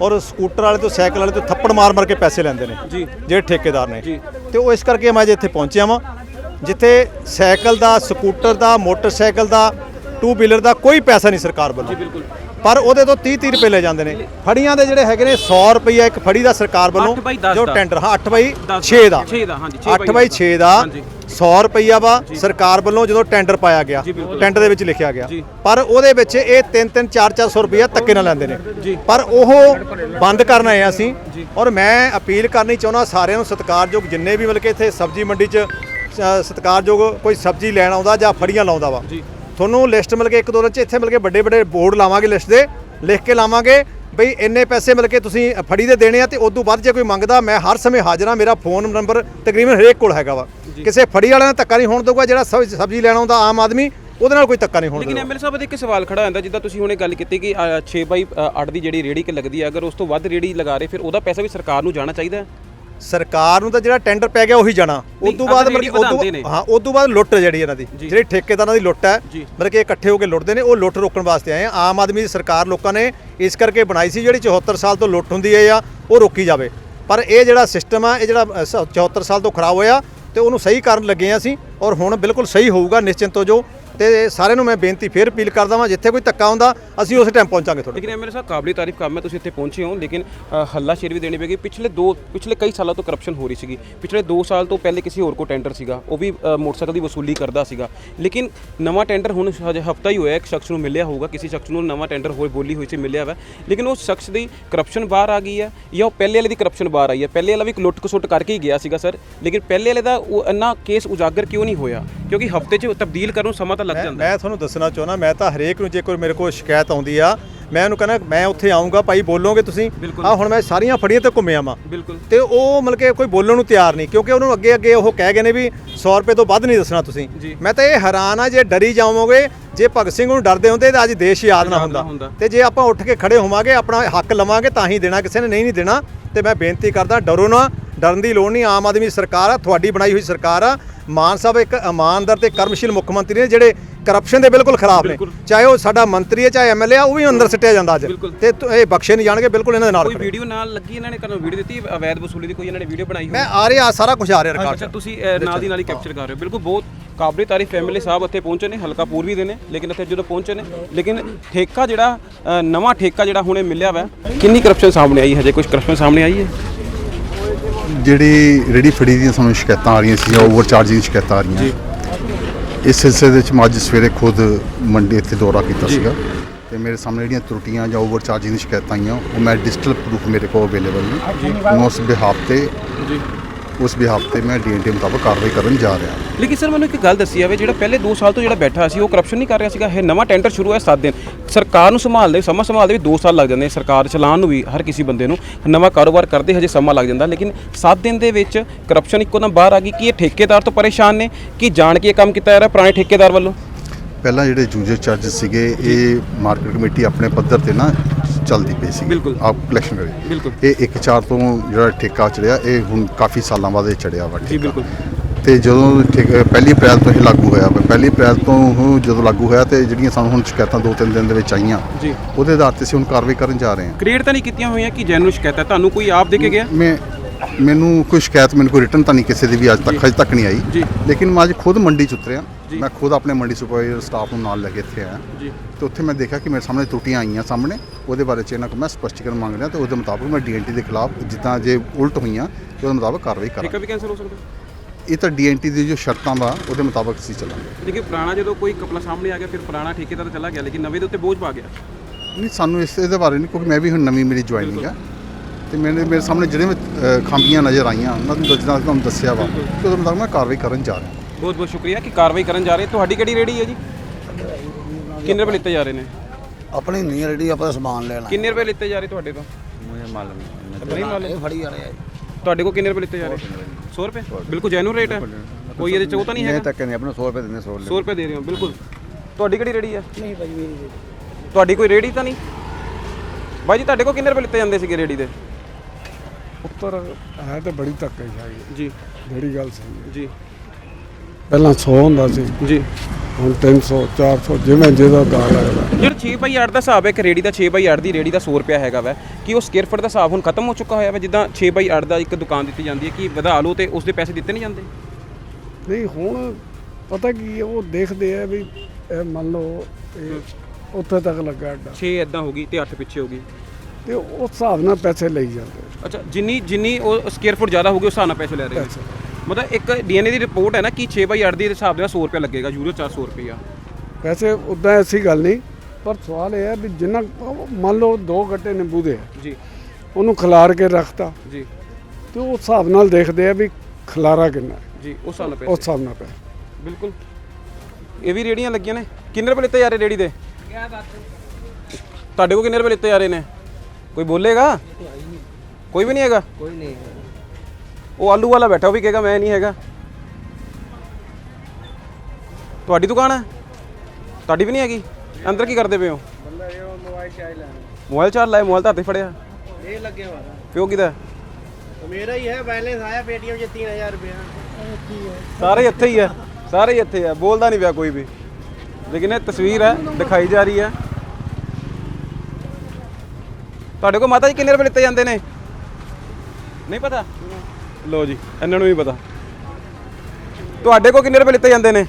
ਔਰ ਸਕੂਟਰ ਵਾਲੇ ਤੋਂ ਸਾਈਕਲ ਵਾਲੇ ਤੋਂ ਥੱਪੜ ਮਾਰ ਮਾਰ ਕੇ ਪੈਸੇ ਲੈਂਦੇ ਨੇ ਜੀ। ਜਿਹੜੇ ਠੇਕੇਦਾਰ ਨੇ ਜੀ। ਤੇ ਉਹ ਇਸ ਕਰਕੇ ਮੈਂ ਅੱਜ ਇੱਥੇ ਪਹੁੰਚਿਆ ਵਾਂ ਜਿੱਥੇ ਸਾਈਕਲ ਦਾ ਸਕੂਟਰ ਦਾ ਮੋਟਰਸਾਈਕਲ ਦਾ ਟੂ ਵੀਲਰ ਦਾ ਕੋਈ ਪੈਸਾ ਨਹੀਂ ਸਰਕਾਰ ਵੱਲੋਂ ਬਿਲਕੁਲ ਪਰ ਉਹਦੇ ਤੋਂ 30 30 ਰੁਪਏ ਲੈ ਜਾਂਦੇ ਨੇ ਫੜੀਆਂ ਦੇ ਜਿਹੜੇ ਹੈਗੇ ਨੇ 100 ਰੁਪਈਆ ਇੱਕ ਫੜੀ ਦਾ ਸਰਕਾਰ ਵੱਲੋਂ ਜੋ। ਟੈਂਡਰ ਹਾਂ 8 ਬਾਈ ਦਸ 6 ਦਾ 6 ਦਾ ਹਾਂਜੀ 6 8 ਬਾਈ 6 ਦਾ ਹਾਂਜੀ 100 ਰੁਪਈਆ ਵਾ ਸਰਕਾਰ ਵੱਲੋਂ ਜਦੋਂ ਟੈਂਡਰ ਪਾਇਆ ਗਿਆ। ਟੈਂਡਰ ਦੇ ਵਿੱਚ ਲਿਖਿਆ ਗਿਆ। ਪਰ ਉਹਦੇ ਵਿੱਚ ਇਹ 3 3 4 400 ਰੁਪਈਆ ਧੱਕੇ ਨਾਲ ਲੈਂਦੇ ਨੇ। ਪਰ ਉਹ ਬੰਦ ਕਰਨ ਆਏ ਅਸੀਂ ਔਰ ਮੈਂ ਅਪੀਲ ਕਰਨੀ ਚਾਹੁੰਦਾ ਸਾਰਿਆਂ ਨੂੰ ਸਤਿਕਾਰਯੋਗ ਜਿੰਨੇ ਵੀ ਮਤਲਬ ਕਿ ਇੱਥੇ ਸਬਜ਼ੀ ਮੰਡੀ 'ਚ ਸਤਿਕਾਰਯੋਗ ਕੋਈ ਸਬਜ਼ੀ ਲੈਣ ਆਉਂਦਾ ਜਾਂ ਫੜੀਆਂ ਲਾਉਂਦਾ ਵਾ। ਤੁਹਾਨੂੰ ਲਿਸਟ ਮਿਲ ਕੇ ਇੱਕ ਦੋ ਦਿਨ 'ਚ ਇੱਥੇ ਮਿਲ ਕੇ ਵੱਡੇ ਵੱਡੇ ਬੋਰਡ ਲਾਵਾਂਗੇ ਲਿਸਟ ਦੇ ਲਿਖ ਕੇ ਲਾਵਾਂਗੇ ਬਈ ਇੰਨੇ ਪੈਸੇ ਮਿਲ ਕੇ ਤੁਸੀਂ ਫੜੀ ਦੇ ਦੇਣੇ ਆ ਤੇ ਉਦੋਂ ਬਾਅਦ ਜੇ ਕੋਈ ਮੰਗਦਾ ਮੈਂ ਹਰ ਸਮੇਂ ਹਾਜ਼ਰ ਹਾਂ ਮੇਰਾ ਫੋਨ ਨੰਬਰ ਤਕਰੀਬਨ ਹਰੇਕ ਕੋਲ ਹੈਗਾ ਵਾ। ਕਿਸੇ ਫੜੀ ਵਾਲਿਆਂ ਨਾਲ ਧੱਕਾ ਨਹੀਂ ਹੋਣ ਦਊਗਾ ਜਿਹੜਾ ਸਬ- ਸਬਜ਼ੀ ਲੈਣ ਆਉਂਦਾ ਆਮ ਆਦਮੀ ਉਹਦੇ ਨਾਲ ਕੋਈ ਧੱਕਾ ਨਹੀਂ ਹੋਣ ਲੇਕਿਨ ਦਊਗਾ। ਐਮਐਲਏ ਸਾਹਿਬ ਇਹਦੇ ਇੱਕ ਸਵਾਲ ਖੜਾ ਹੁੰਦਾ ਜਿੱਦਾਂ ਤੁਸੀਂ ਹੁਣੇ ਗੱਲ ਕੀਤੀ ਕਿ 6 ਬਾਈ 8 ਦੀ ਜਿਹੜੀ ਰੇੜੀ ਕਿ ਲੱਗਦੀ ਹੈ ਅਗਰ ਉਸ ਤੋਂ ਵੱਧ ਰੇੜੀ ਲਗਾ ਰਹੇ ਫਿਰ ਉਹਦਾ ਪੈਸਾ ਵੀ ਸਰਕਾਰ ਨੂੰ ਜਾਣਾ ਚਾਹੀਦਾ ਹੈ? ਸਰਕਾਰ ਨੂੰ ਤਾਂ ਜਿਹੜਾ ਟੈਂਡਰ ਪੈ ਗਿਆ ਉਹੀ ਜਾਣਾ ਉਸ ਤੋਂ ਬਾਅਦ ਮਤਲਬ ਉਦੋਂ-। ਹਾਂ ਉਸ ਤੋਂ ਬਾਅਦ ਲੁੱਟ ਜਿਹੜੀ ਇਹਨਾਂ ਦੀ। ਜਿਹੜੀ ਠੇਕੇਦਾਰਾਂ ਦੀ ਲੁੱਟ ਹੈ। ਮਤਲਬ ਕਿ ਇਕੱਠੇ ਹੋ ਕੇ ਲੁੱਟਦੇ ਨੇ ਉਹ ਲੁੱਟ ਰੋਕਣ ਵਾਸਤੇ ਆਏ ਆ ਆਮ ਆਦਮੀ ਦੀ ਸਰਕਾਰ ਲੋਕਾਂ ਨੇ ਇਸ ਕਰਕੇ ਬਣਾਈ ਸੀ ਜਿਹੜੀ 74 ਸਾਲ ਤੋਂ ਲੁੱਟ ਹੁੰਦੀ ਹੈ ਆ ਉਹ ਰੋਕੀ ਜਾਵੇ ਪਰ ਇਹ ਜਿਹੜਾ ਸਿਸਟਮ ਆ ਇਹ ਜਿਹੜਾ ਅ, ਸ- 74 ਸਾਲ ਤੋਂ ਖਰਾਬ ਹੋਇਆ ਤੇ ਉਹਨੂੰ ਸਹੀ ਕਰਨ ਲੱਗੇ ਆ ਅਸੀਂ ਔਰ ਹੁਣ ਬਿਲਕੁਲ ਸਹੀ ਹੋਊਗਾ ਨਿਸ਼ਚਿੰਤ ਹੋ ਜੋ ਤੇ ਸਾਰਿਆਂ ਨੂੰ ਮੈਂ ਬੇਨਤੀ ਫੇਰ ਅਪੀਲ ਕਰਦਾ ਵਾਂ, ਜਿੱਥੇ ਕੋਈ ਧੱਕਾ ਹੁੰਦਾ, ਅਸੀਂ ਉਸ ਟਾਈਮ ਪਹੁੰਚਾਂਗੇ ਤੁਹਾਡੇ ਲੇਕਿਨ ਐਮਐਲਏ ਸਾਹਿਬ ਕਾਬਲੀ ਤਾਰੀਫ ਕੰਮ ਹੈ, ਤੁਸੀਂ ਇੱਥੇ ਪਹੁੰਚੇ ਹੋ, ਲੇਕਿਨ ਹੱਲਾ ਸ਼ੇਰ ਵੀ ਦੇਣੀ ਪਏਗੀ। ਪਿਛਲੇ ਦੋ, ਪਿਛਲੇ ਕਈ ਸਾਲਾਂ ਤੋਂ ਕਰਪਸ਼ਨ ਹੋ ਰਹੀ ਸੀਗੀ। ਪਿਛਲੇ 2 ਸਾਲ ਤੋਂ ਪਹਿਲੇ ਕਿਸੇ ਹੋਰ ਕੋ ਟੈਂਡਰ ਸੀਗਾ। ਉਹ ਵੀ ਮੋਟਰਸਾਈਕਲ ਦੀ ਵਸੂਲੀ ਕਰਦਾ ਸੀਗਾ। ਲੇਕਿਨ ਨਵਾਂ ਟੈਂਡਰ ਹੁਣ ਹਜੇ ਹਫਤਾ ਹੀ ਹੋਇਆ, ਇੱਕ ਸ਼ਖਸ ਨੂੰ ਮਿਲਿਆ ਹੋਊਗਾ, ਕਿਸੇ ਸ਼ਖਸ ਨੂੰ ਨਵਾਂ ਟੈਂਡਰ ਹੋਈ ਬੋਲੀ ਹੋਈ ਸੀ, ਮਿਲਿਆ ਵਾ। ਲੇਕਿਨ ਉਸ ਸ਼ਖਸ ਦੀ ਕਰਪਸ਼ਨ ਬਾਹਰ ਆ ਗਈ ਹੈ, ਜਾਂ ਉਹ ਪਹਿਲੇ ਵਾਲੇ ਦੀ ਕਰਪਸ਼ਨ ਬਾਹਰ ਆਈ ਹੈ। ਪਹਿਲੇ ਵਾਲਾ ਵੀ ਇੱਕ ਲੁੱਟ ਕਸੁੱਟ ਕਰਕੇ ਹੀ ਗਿਆ ਸੀਗਾ, ਸਰ। ਲੇਕਿਨ ਪਹਿਲੇ ਵਾਲੇ ਦਾ ਉਹ ਇੰਨਾ ਕੇਸ ਉਜਾਗਰ ਕਿਉਂ ਨਹੀਂ ਹੋਇਆ? ਕਿਉਂਕਿ ਹਫ਼ਤੇ 'ਚ ਤਬਦੀਲ ਕਰਨ ਨੂੰ ਸਮਾਂ ਤਾਂ ਲੱਗ ਮੈਂ ਜਾਂਦਾ। ਮੈਂ ਤੁਹਾਨੂੰ ਦੱਸਣਾ ਚਾਹੁੰਦਾ ਮੈਂ ਤਾਂ ਹਰੇਕ ਨੂੰ ਜੇ ਕੋਈ ਮੇਰੇ ਕੋਲ ਸ਼ਿਕਾਇਤ ਆਉਂਦੀ ਆ ਮੈਂ ਉਹਨੂੰ ਕਹਿੰਦਾ ਮੈਂ ਉੱਥੇ ਆਉਂਗਾ ਭਾਈ ਬੋਲੋਗੇ ਤੁਸੀਂ। ਆ ਹੁਣ ਮੈਂ ਸਾਰੀਆਂ ਫੜੀਆਂ ਤੇ ਘੁੰਮਿਆ ਵਾਂ ਤੇ ਉਹ ਮਤਲਬ ਕਿ ਕੋਈ ਬੋਲਣ ਨੂੰ ਤਿਆਰ ਨਹੀਂ ਕਿਉਂਕਿ ਉਹਨੂੰ ਅੱਗੇ ਅੱਗੇ ਉਹ ਕਹਿ ਗਏ ਨੇ ਵੀ 100 ਰੁਪਏ ਤੋਂ ਵੱਧ ਨਹੀਂ ਦੱਸਣਾ ਤੁਸੀਂ। ਮੈਂ ਤਾਂ ਇਹ ਹੈਰਾਨ ਆ ਜੇ ਡਰੀ ਜਾਵੋਗੇ ਜੇ ਭਗਤ ਸਿੰਘ ਨੂੰ ਡਰਦੇ ਹੁੰਦੇ ਤਾਂ ਅੱਜ ਦੇਸ਼ ਯਾਦ ਨਾ ਹੁੰਦਾ। ਤੇ ਜੇ ਆਪਾਂ ਉੱਠ ਕੇ ਖੜੇ ਹੋਵਾਂਗੇ ਆਪਣਾ ਹੱਕ ਲਵਾਂਗੇ ਤਾਂ ਹੀ ਦੇਣਾ ਕਿਸੇ ਨੇ ਨਹੀਂ ਨਹੀਂ ਦੇਣਾ ਤੇ ਮੈਂ ਬੇਨਤੀ ਕਰਦਾ ਡਰੋ ਨਾ ਡਰਨ ਦੀ ਲੋੜ ਨਹੀਂ ਆਮ ਆਦਮੀ ਸਰਕਾਰ ਆ ਤੁਹਾਡੀ ਬਣਾਈ ਹੋਈ ਸਰਕਾਰ ਆ। ਮਾਨ ਸਾਹਿਬ ਇੱਕ ਇਮਾਨਦਾਰ ਤੇ ਕਰਮਸ਼ੀਲ ਮੁੱਖ ਮੰਤਰੀ ਨੇ ਜਿਹੜੇ ਕਰਪਸ਼ਨ ਦੇ ਬਿਲਕੁਲ ਖਿਲਾਫ ਨੇ। ਚਾਹੇ ਉਹ ਸਾਡਾ ਮੰਤਰੀ ਹੈ ਚਾਹੇ ਐਮਐਲਏ ਆ ਉਹ ਵੀ ਅੰਦਰ ਸਿੱਟਿਆ ਜਾਂਦਾ ਅੱਜ। ਤੇ ਇਹ ਬਖਸ਼ੇ ਨਹੀਂ ਜਾਣਗੇ ਬਿਲਕੁਲ ਇਹਨਾਂ ਦੇ ਨਾਲ ਕੋਈ। ਵੀਡੀਓ ਨਾਲ ਲੱਗੀ ਇਹਨਾਂ ਨੇ ਕਰਨ ਵੀਡੀਓ ਦਿੱਤੀ ਅਵੈਧ ਵਸੂਲੀ ਦੀ ਕੋਈ ਇਹਨਾਂ ਨੇ ਵੀਡੀਓ ਬਣਾਈ ਹੋਈ? ਮੈਂ ਆ ਰਿਹਾ ਸਾਰਾ ਕੁਝ ਆ ਰਿਹਾ ਰਿਕਾਰਡ ਅੱਛਾ ਤੁਸੀਂ ਨਾਲ ਦੀ ਨਾਲ ਹੀ ਕੈਪਚਰ ਕਰ ਰਹੇ ਹੋ। ਬਿਲਕੁਲ ਬਹੁਤ ਕਾਬਲੇ ਤਾਰੀਫ ਐਮਐਲਏ ਸਾਹਿਬ ਇੱਥੇ ਪਹੁੰਚੇ ਨੇ ਹਲਕਾ ਪੂਰਬੀ ਦੇ ਨੇ ਲੇਕਿਨ ਇੱਥੇ ਜਦੋਂ ਪਹੁੰਚੇ ਨੇ ਲੇਕਿਨ ਠੇਕਾ ਜਿਹੜਾ ਨਵਾਂ ਠੇਕਾ ਜਿਹੜਾ ਹੁਣੇ ਮਿਲਿਆ ਵਾ ਕਿੰਨੀ ਕਰਪਸ਼ਨ ਸਾਹਮਣੇ ਆਈ ਹਜੇ ਕੁਝ ਕਰਪਸ਼ਨ ਸਾਹਮਣੇ ਆਈ ਹੈ? ਜਿਹੜੀ ਰੇੜੀ ਫੜੀ ਦੀਆਂ ਸਾਨੂੰ ਸ਼ਿਕਾਇਤਾਂ ਆ ਰਹੀਆਂ ਸੀ ਓਵਰ ਚਾਰਜਿੰਗ ਸ਼ਿਕਾਇਤਾਂ ਆ ਰਹੀਆਂ ਇਸ ਸਿਲਸਿਲੇ ਦੇ ਵਿੱਚ ਮੈਂ ਅੱਜ ਸਵੇਰੇ ਖੁਦ ਮੰਡੀ ਇੱਥੇ ਦੌਰਾ ਕੀਤਾ ਸੀਗਾ ਤੇ ਮੇਰੇ ਸਾਹਮਣੇ ਜਿਹੜੀਆਂ ਤਰੁੱਟੀਆਂ ਜਾਂ ਓਵਰ ਚਾਰਜਿੰਗ ਦੀਆਂ ਸ਼ਿਕਾਇਤਾਂ ਆਈਆਂ ਉਹ ਮੈਂ ਡਿਜੀਟਲ ਪ੍ਰੂਫ ਮੇਰੇ ਕੋਲ ਅਵੇਲੇਬਲ ਨੇ। ਮੈਂ ਉਸ ਬਿਹਾਫ ਤੇ ਉਸ ਬਿਹਾਫ ਤੇ ਮੈਂ ਡੀਐਨਟੀ ਮੁਤਾਬਕ ਕਾਰਵਾਈ ਕਰਨ ਜਾ ਰਿਹਾ। ਲੇਕਿਨ ਸਰ, ਮੈਨੂੰ ਇੱਕ ਗੱਲ ਦੱਸੀ ਜਾਵੇ, ਜਿਹੜਾ ਪਹਿਲੇ 2 ਸਾਲ ਤੋਂ ਜਿਹੜਾ ਬੈਠਾ ਸੀ, ਉਹ ਕਰਪਸ਼ਨ ਨਹੀਂ ਕਰ ਰਿਹਾ ਸੀਗਾ। ਇਹ ਨਵਾਂ ਟੈਂਡਰ ਸ਼ੁਰੂ ਹੋਇਆ 7 ਦਿਨ। ਸਰਕਾਰ ਨੂੰ ਸੰਭਾਲਦੇ ਸਮਾਂ ਸੰਭਾਲਦੇ ਵੀ 2 ਸਾਲ ਲੱਗ ਜਾਂਦੇ ਸਰਕਾਰ ਚਲਾਉਣ ਨੂੰ ਵੀ ਹਰ ਕਿਸੇ ਬੰਦੇ ਨੂੰ ਨਵਾਂ ਕਾਰੋਬਾਰ ਕਰਦੇ ਹਜੇ ਸਮਾਂ ਲੱਗ ਜਾਂਦਾ। ਲੇਕਿਨ 7 ਦਿਨ ਦੇ ਵਿੱਚ ਕਰਪਸ਼ਨ ਇੱਕੋ ਦਮ ਬਾਹਰ ਆ ਗਈ ਕਿ ਇਹ ਠੇਕੇਦਾਰ ਤੋਂ ਪਰੇਸ਼ਾਨ ਨੇ, ਕਿ ਜਾਣ ਕੇ ਇਹ ਕੰਮ ਕੀਤਾ ਜਾ ਰਿਹਾ ਪੁਰਾਣੇ ਠੇਕੇਦਾਰ ਵੱਲੋਂ? ਪਹਿਲਾਂ ਜਿਹੜੇ ਜੂਜਰ ਚਾਰजेस ਸੀਗੇ ਇਹ ਮਾਰਕੀਟ ਕਮੇਟੀ ਆਪਣੇ ਪੱਧਰ ਤੇ ਨਾ ਚੱਲਦੀ ਪਈ ਸੀ ਬਿਲਕੁਲ। ਆਪ ਕਲੈਕਸ਼ਨ ਕਰੇ ਬਿਲਕੁਲ। ਇਹ 1/4 ਤੋਂ ਜਿਹੜਾ ਠੇਕਾ ਚੜਿਆ ਇਹ ਹੁਣ ਕਾਫੀ ਸਾਲਾਂ ਬਾਅਦ ਇਹ ਚੜਿਆ ਵਾ ਜੀ ਠੇਕਾ। ਬਿਲਕੁਲ। ਤੇ ਜਦੋਂ ਠੇਕ ਪਹਿਲੀ ਅਪ੍ਰੈਲ ਤੋਂ ਇਹ ਲਾਗੂ ਹੋਇਆ ਵਾ ਪਹਿਲੀ ਅਪ੍ਰੈਲ ਤੋਂ ਉਹ ਜਦੋਂ ਲਾਗੂ ਹੋਇਆ ਤੇ ਜਿਹੜੀਆਂ ਸਾਨੂੰ ਹੁਣ ਸ਼ਿਕਾਇਤਾਂ ਦੋ ਤਿੰਨ ਦਿਨ ਦੇ ਵਿੱਚ ਆਈਆਂ ਜੀ। ਉਹਦੇ ਆਧਾਰ ਤੇ ਅਸੀਂ ਹੁਣ ਕਾਰਵਾਈ ਕਰਨ ਜਾ ਰਹੇ ਹਾਂ। ਕ੍ਰੀਏਟ ਤਾਂ ਨਹੀਂ ਕੀਤੀਆਂ ਹੋਈਆਂ ਕਿ ਜੈਨੂਨ ਸ਼ਿਕਾਇਤ ਹੈ? ਤੁਹਾਨੂੰ ਕੋਈ ਆਪ ਦੇ ਕੇ ਗਿਆ? ਮੈਂ ਮੈਨੂੰ ਕੋਈ ਸ਼ਿਕਾਇਤ ਮੈਨੂੰ ਕੋਈ ਰਿਟਰਨ ਤਾਂ ਨਹੀਂ ਕਿਸੇ ਦੀ ਵੀ ਅੱਜ ਤੱਕ ਅਜੇ ਤੱਕ ਨਹੀਂ ਆਈ। ਜੀ। ਲੇਕਿਨ ਮੈਂ ਅੱਜ ਖੁਦ ਮੰਡੀ ਚ ਉਤਰਿਆ। ਜੀ। ਮੈਂ ਖੁਦ ਆਪਣੇ ਮੰਡੀ ਸੁਪਰਵਾਈਜ਼ਰ ਸਟਾਫ ਨੂੰ ਨਾਲ ਲੈ ਕੇ ਇੱਥੇ ਆਇਆ। ਜੀ। ਤੇ ਉੱਥੇ ਮੈਂ ਦੇਖਿਆ ਕਿ ਮੇਰੇ ਸਾਹਮਣੇ ਤਰੁੱਟੀਆਂ ਆਈਆਂ ਸਾਹਮਣੇ। ਉਹਦੇ ਬਾਰੇ ਚ ਇਹਨਾਂ ਕੋਲ ਮੈਂ ਸਪਸ਼ਟੀਕਰਨ ਮੰਗ ਰਿਹਾ ਤੇ ਉਹਦੇ ਮੁਤਾਬਕ ਮੈਂ ਡੀਐਨਟੀ ਦੇ ਖਿਲਾਫ ਜਿੱਦਾਂ ਜੇ ਉਲਟ ਹੋਈਆਂ ਤੇ ਉਹਦੇ ਮੁਤਾਬਕ ਕਾਰਵਾਈ ਠੇਕਾ ਕਰਾਂਗਾ ਵੀ ਕੈਂਸਲ ਹੋ ਸਕਦਾ? ਇਹ ਤਾਂ ਡੀਐਨਟੀ ਦੀ ਜੋ ਸ਼ਰਤਾਂ ਵਾ ਉਹਦੇ ਮੁਤਾਬਕ ਅਸੀਂ ਚੱਲਾਂਗੇ। ਲੇਕਿਨ ਪੁਰਾਣਾ ਜਦੋਂ ਕੋਈ ਕਪਲਾ ਸਾਹਮਣੇ ਆ ਗਿਆ ਫਿਰ ਪੁਰਾਣਾ ਠੇਕੇਦਾਰ ਤਾਂ ਚਲਾ ਗਿਆ ਲੇਕਿਨ ਨਵੇਂ ਦੇ ਉੱਤੇ ਬੋਝ ਪਾ ਗਿਆ। ਨਹੀਂ ਸਾਨੂੰ ਇਸ ਇਹਦੇ ਬਾਰੇ ਨਹੀਂ ਕਿਉਂਕਿ ਮੈਂ ਵੀ ਹੁਣ ਨਵੀਂ ਮੇਰੀ ਜੁਆਇਨਿੰਗ ਆ। ਤੇ ਮੇਰੇ ਮੇਰੇ ਸਾਹਮਣੇ ਜਿਹੜੇ ਖਾਮੀਆਂ ਨਜ਼ਰ ਆਈਆਂ ਉਹਨਾਂ ਨੂੰ ਜਿੱਦਾਂ ਤੁਹਾਨੂੰ ਦੱਸਿਆ ਵਾ ਕਿ ਉਹਦੇ ਮੁਤਾਬਕ ਮੈਂ ਕਾਰਵਾਈ ਕਰਨ ਜਾ ਰਿਹਾ। ਬਹੁਤ ਬਹੁਤ ਸ਼ੁਕਰੀਆ ਕਿ ਕਾਰਵਾਈ ਕਰਨ ਜਾ ਰਹੇ ਤੁਹਾਡੀ ਕਿਹੜੀ ਰੇੜੀ ਹੈ ਜੀ? ਕਿੰਨੇ ਰੁਪਏ ਲਿੱਤੇ ਜਾ ਰਹੇ ਨੇ? ਆਪਣੀ ਨਹੀਂ ਰੈਡੀ ਆਪਾਂ ਸਮਾਨ ਲੈਣਾ। ਕਿੰਨੇ ਰੁਪਏ ਲਿੱਤੇ ਜਾ ਰਹੇ ਤੁਹਾਡੇ ਤੋਂ? ਨਹੀਂ ਮਾਲੂਮ ਇਹ ਫੜੀ ਆ ਰਿਹਾ ਤੁਹਾਡੇ ਕੋਲ ਕਿੰਨੇ ਰੁਪਏ ਲਿੱਤੇ ਜਾ ਰਹੇ? 100 ਰੁਪਏ। ਬਿਲਕੁਲ ਜੈਨੂਨ ਰੇਟ ਹੈ। ਕੋਈ ਇਹਦੇ ਚ ਉਹ ਤਾਂ ਨਹੀਂ ਹੈਗਾ? ਤੱਕ ਨਹੀਂ ਆਪਣਾ 100 ਰੁਪਏ ਦਿੰਦੇ 100 100 ਰੁਪਏ ਦੇ ਰਹੇ ਹੋ ਬਿਲਕੁਲ। ਤੁਹਾਡੀ ਕਿਹੜੀ ਰੇੜੀ ਹੈ? ਨਹੀਂ ਭਾਈ ਮੇਰੀ ਤੁਹਾਡੀ ਕੋਈ ਰੇੜੀ ਤਾਂ ਨਹੀਂ? ਬਾਈ ਜੀ ਤੁਹਾਡੇ ਕੋਲ ਕਿੰਨੇ ਰੁਪਏ ਲਿੱਤੇ ਜਾਂਦੇ ਸੀਗੇ ਰੇੜੀ ਦੇ? ਉੱਪਰ ਹੈ ਤੇ ਬੜੀ ਧੱਕੇ ਸ਼ਾਹੀ ਜੀ। ਜਿਹੜੀ ਗੱਲ ਸਹੀ ਹੈ। ਜੀ। ਪਹਿਲਾਂ 100 ਹੁੰਦਾ ਸੀ। ਜੀ। ਹੁਣ 300 400 ਜਿਵੇਂ ਜਿਹਦਾ ਗਾ ਲੱਗਦਾ। ਜਿਹੜਾ 6 ਬਾਈ 8 ਦਾ ਹਿਸਾਬ ਹੈ ਇੱਕ ਰੇੜੀ ਦਾ 6 ਬਾਈ 8 ਦੀ ਰੇੜੀ ਦਾ 100 ਰੁਪਿਆ ਹੈਗਾ ਵੈ। ਕਿ ਉਹ ਸਕੁਅਰ ਫੁੱਟ ਦਾ ਹਿਸਾਬ ਹੁਣ ਖਤਮ ਹੋ ਚੁੱਕਾ ਹੋਇਆ ਵਾ? ਜਿੱਦਾਂ 6 ਬਾਈ 8 ਦਾ ਇੱਕ ਦੁਕਾਨ ਦਿੱਤੀ ਜਾਂਦੀ ਹੈ ਕਿ ਵਧਾ ਲਓ ਤੇ ਉਸ ਦੇ ਪੈਸੇ ਦਿੱਤੇ ਨਹੀਂ ਜਾਂਦੇ? ਨਹੀਂ ਹੁਣ ਪਤਾ ਕੀ ਹੈ, ਉਹ ਦੇਖਦੇ ਆ ਵੀ ਇਹ ਮੰਨ ਲਓ ਇਹ ਉੱਥੇ ਤੱਕ ਲੱਗਾ ਅੱਡਾ। 6 ਇਦਾਂ ਹੋ ਗਈ ਤੇ 8 ਪਿੱਛੇ ਹੋ ਗਈ। ਤੇ ਉਸ ਹਿਸਾਬ ਨਾਲ ਪੈਸੇ ਲਈ ਜਾਂਦੇ ਅੱਛਾ ਜਿੰਨੀ ਜਿੰਨੀ ਉਹ ਸਕੁਅਰ ਫੁੱਟ ਜ਼ਿਆਦਾ ਹੋਊਗੀ ਉਸ ਹਿਸਾਬ ਨਾਲ ਪੈਸੇ ਲੈ ਰਹੇ ਨੇ ਪੈਸੇ। ਮਤਲਬ ਇੱਕ ਡੀਐਨਏ ਦੀ ਰਿਪੋਰਟ ਹੈ ਨਾ ਕਿ 6 ਬਾਈ 8 ਦੇ ਹਿਸਾਬ ਦੇ ਨਾਲ 100 ਰੁਪਏ ਲੱਗੇਗਾ ਯੂਰੋ 400 ਰੁਪਇਆ। ਵੈਸੇ ਉਦਾਂ ਐਸੀ ਗੱਲ ਨਹੀਂ ਪਰ ਸਵਾਲ ਇਹ ਹੈ ਵੀ ਜਿੰਨਾ ਉਹ ਮੰਨ ਲਓ ਦੋ ਗੱਟੇ ਨਿੰਬੂ ਦੇ ਆ, ਜੀ। ਉਹਨੂੰ ਖਿਲਾਰ ਕੇ ਰੱਖਤਾ। ਜੀ। ਤੇ ਉਸ ਹਿਸਾਬ ਨਾਲ ਦੇਖਦੇ ਆ ਵੀ ਖਿਲਾਰਾ ਕਿੰਨਾ ਹੈ, ਜੀ ਉਸ ਹਿਸਾਬ ਨਾਲ ਉਸ ਹਿਸਾਬ ਨਾਲ ਪੈਸੇ ਬਿਲਕੁਲ। ਇਹ ਵੀ ਰੇੜੀਆਂ ਲੱਗੀਆਂ ਨੇ। ਕਿੰਨੇ ਰੁਪਏ ਲਿੱਤੇ ਜਾ ਰਹੇ ਰੇੜੀ ਦੇ? ਤੁਹਾਡੇ ਕੋਲ ਕਿੰਨੇ ਰੁਪਏ ਲਿੱਤੇ ਜਾ ਰਹੇ ਨੇ? ਕੋਈ ਬੋਲੇਗਾ? ਕੋਈ ਵੀ ਨਹੀਂ ਹੈਗਾ? ਕੋਈ ਨਹੀਂ ਉਹ ਆਲੂ ਵਾਲਾ ਬੈਠਾ ਉਹ ਵੀ ਕਹੇਗਾ ਮੈਂ ਨਹੀਂ ਹੈਗਾ। ਤੁਹਾਡੀ ਦੁਕਾਨ ਹੈ? ਤੁਹਾਡੀ ਵੀ ਨਹੀਂ ਹੈਗੀ? ਅੰਦਰ ਕੀ ਕਰਦੇ ਪਏ ਹੋ? ਮੋਬਾਈਲ ਚਾਰਜ ਲਾਇਆ ਮੋਬਾਈਲ ਤਾਂ ਹੱਥੇ ਫੜਿਆ। ਇਹ ਲੱਗੇ ਹੋਇਆ ਪਿਓ ਕਿਦਾ ਮੇਰਾ ਹੀ ਹੈ ਬੈਲੈਂਸ ਆਇਆ ਪੇਟੀਐਮ 'ਚ 3000 ਰੁਪਇਆ। ਸਾਰੇ ਇੱਥੇ ਹੀ ਆ ਸਾਰੇ ਹੀ ਇੱਥੇ ਆ ਬੋਲਦਾ ਨਹੀਂ ਪਿਆ ਕੋਈ ਵੀ। ਲੇਕਿਨ ਇਹ ਤਸਵੀਰ ਹੈ ਦਿਖਾਈ ਜਾ ਰਹੀ ਹੈ। ਤੁਹਾਡੇ ਕੋਲ ਮਾਤਾ ਜੀ ਕਿੰਨੇ ਰੁਪਏ ਲਿੱਤੇ ਜਾਂਦੇ ਨੇ? ਨਹੀਂ ਪਤਾ। ਲੋ ਜੀ ਇਹਨਾਂ ਨੂੰ ਵੀ ਪਤਾ। ਤੁਹਾਡੇ ਕੋਲ ਕਿੰਨੇ ਰੁਪਏ ਲਿੱਤੇ ਜਾਂਦੇ ਨੇ?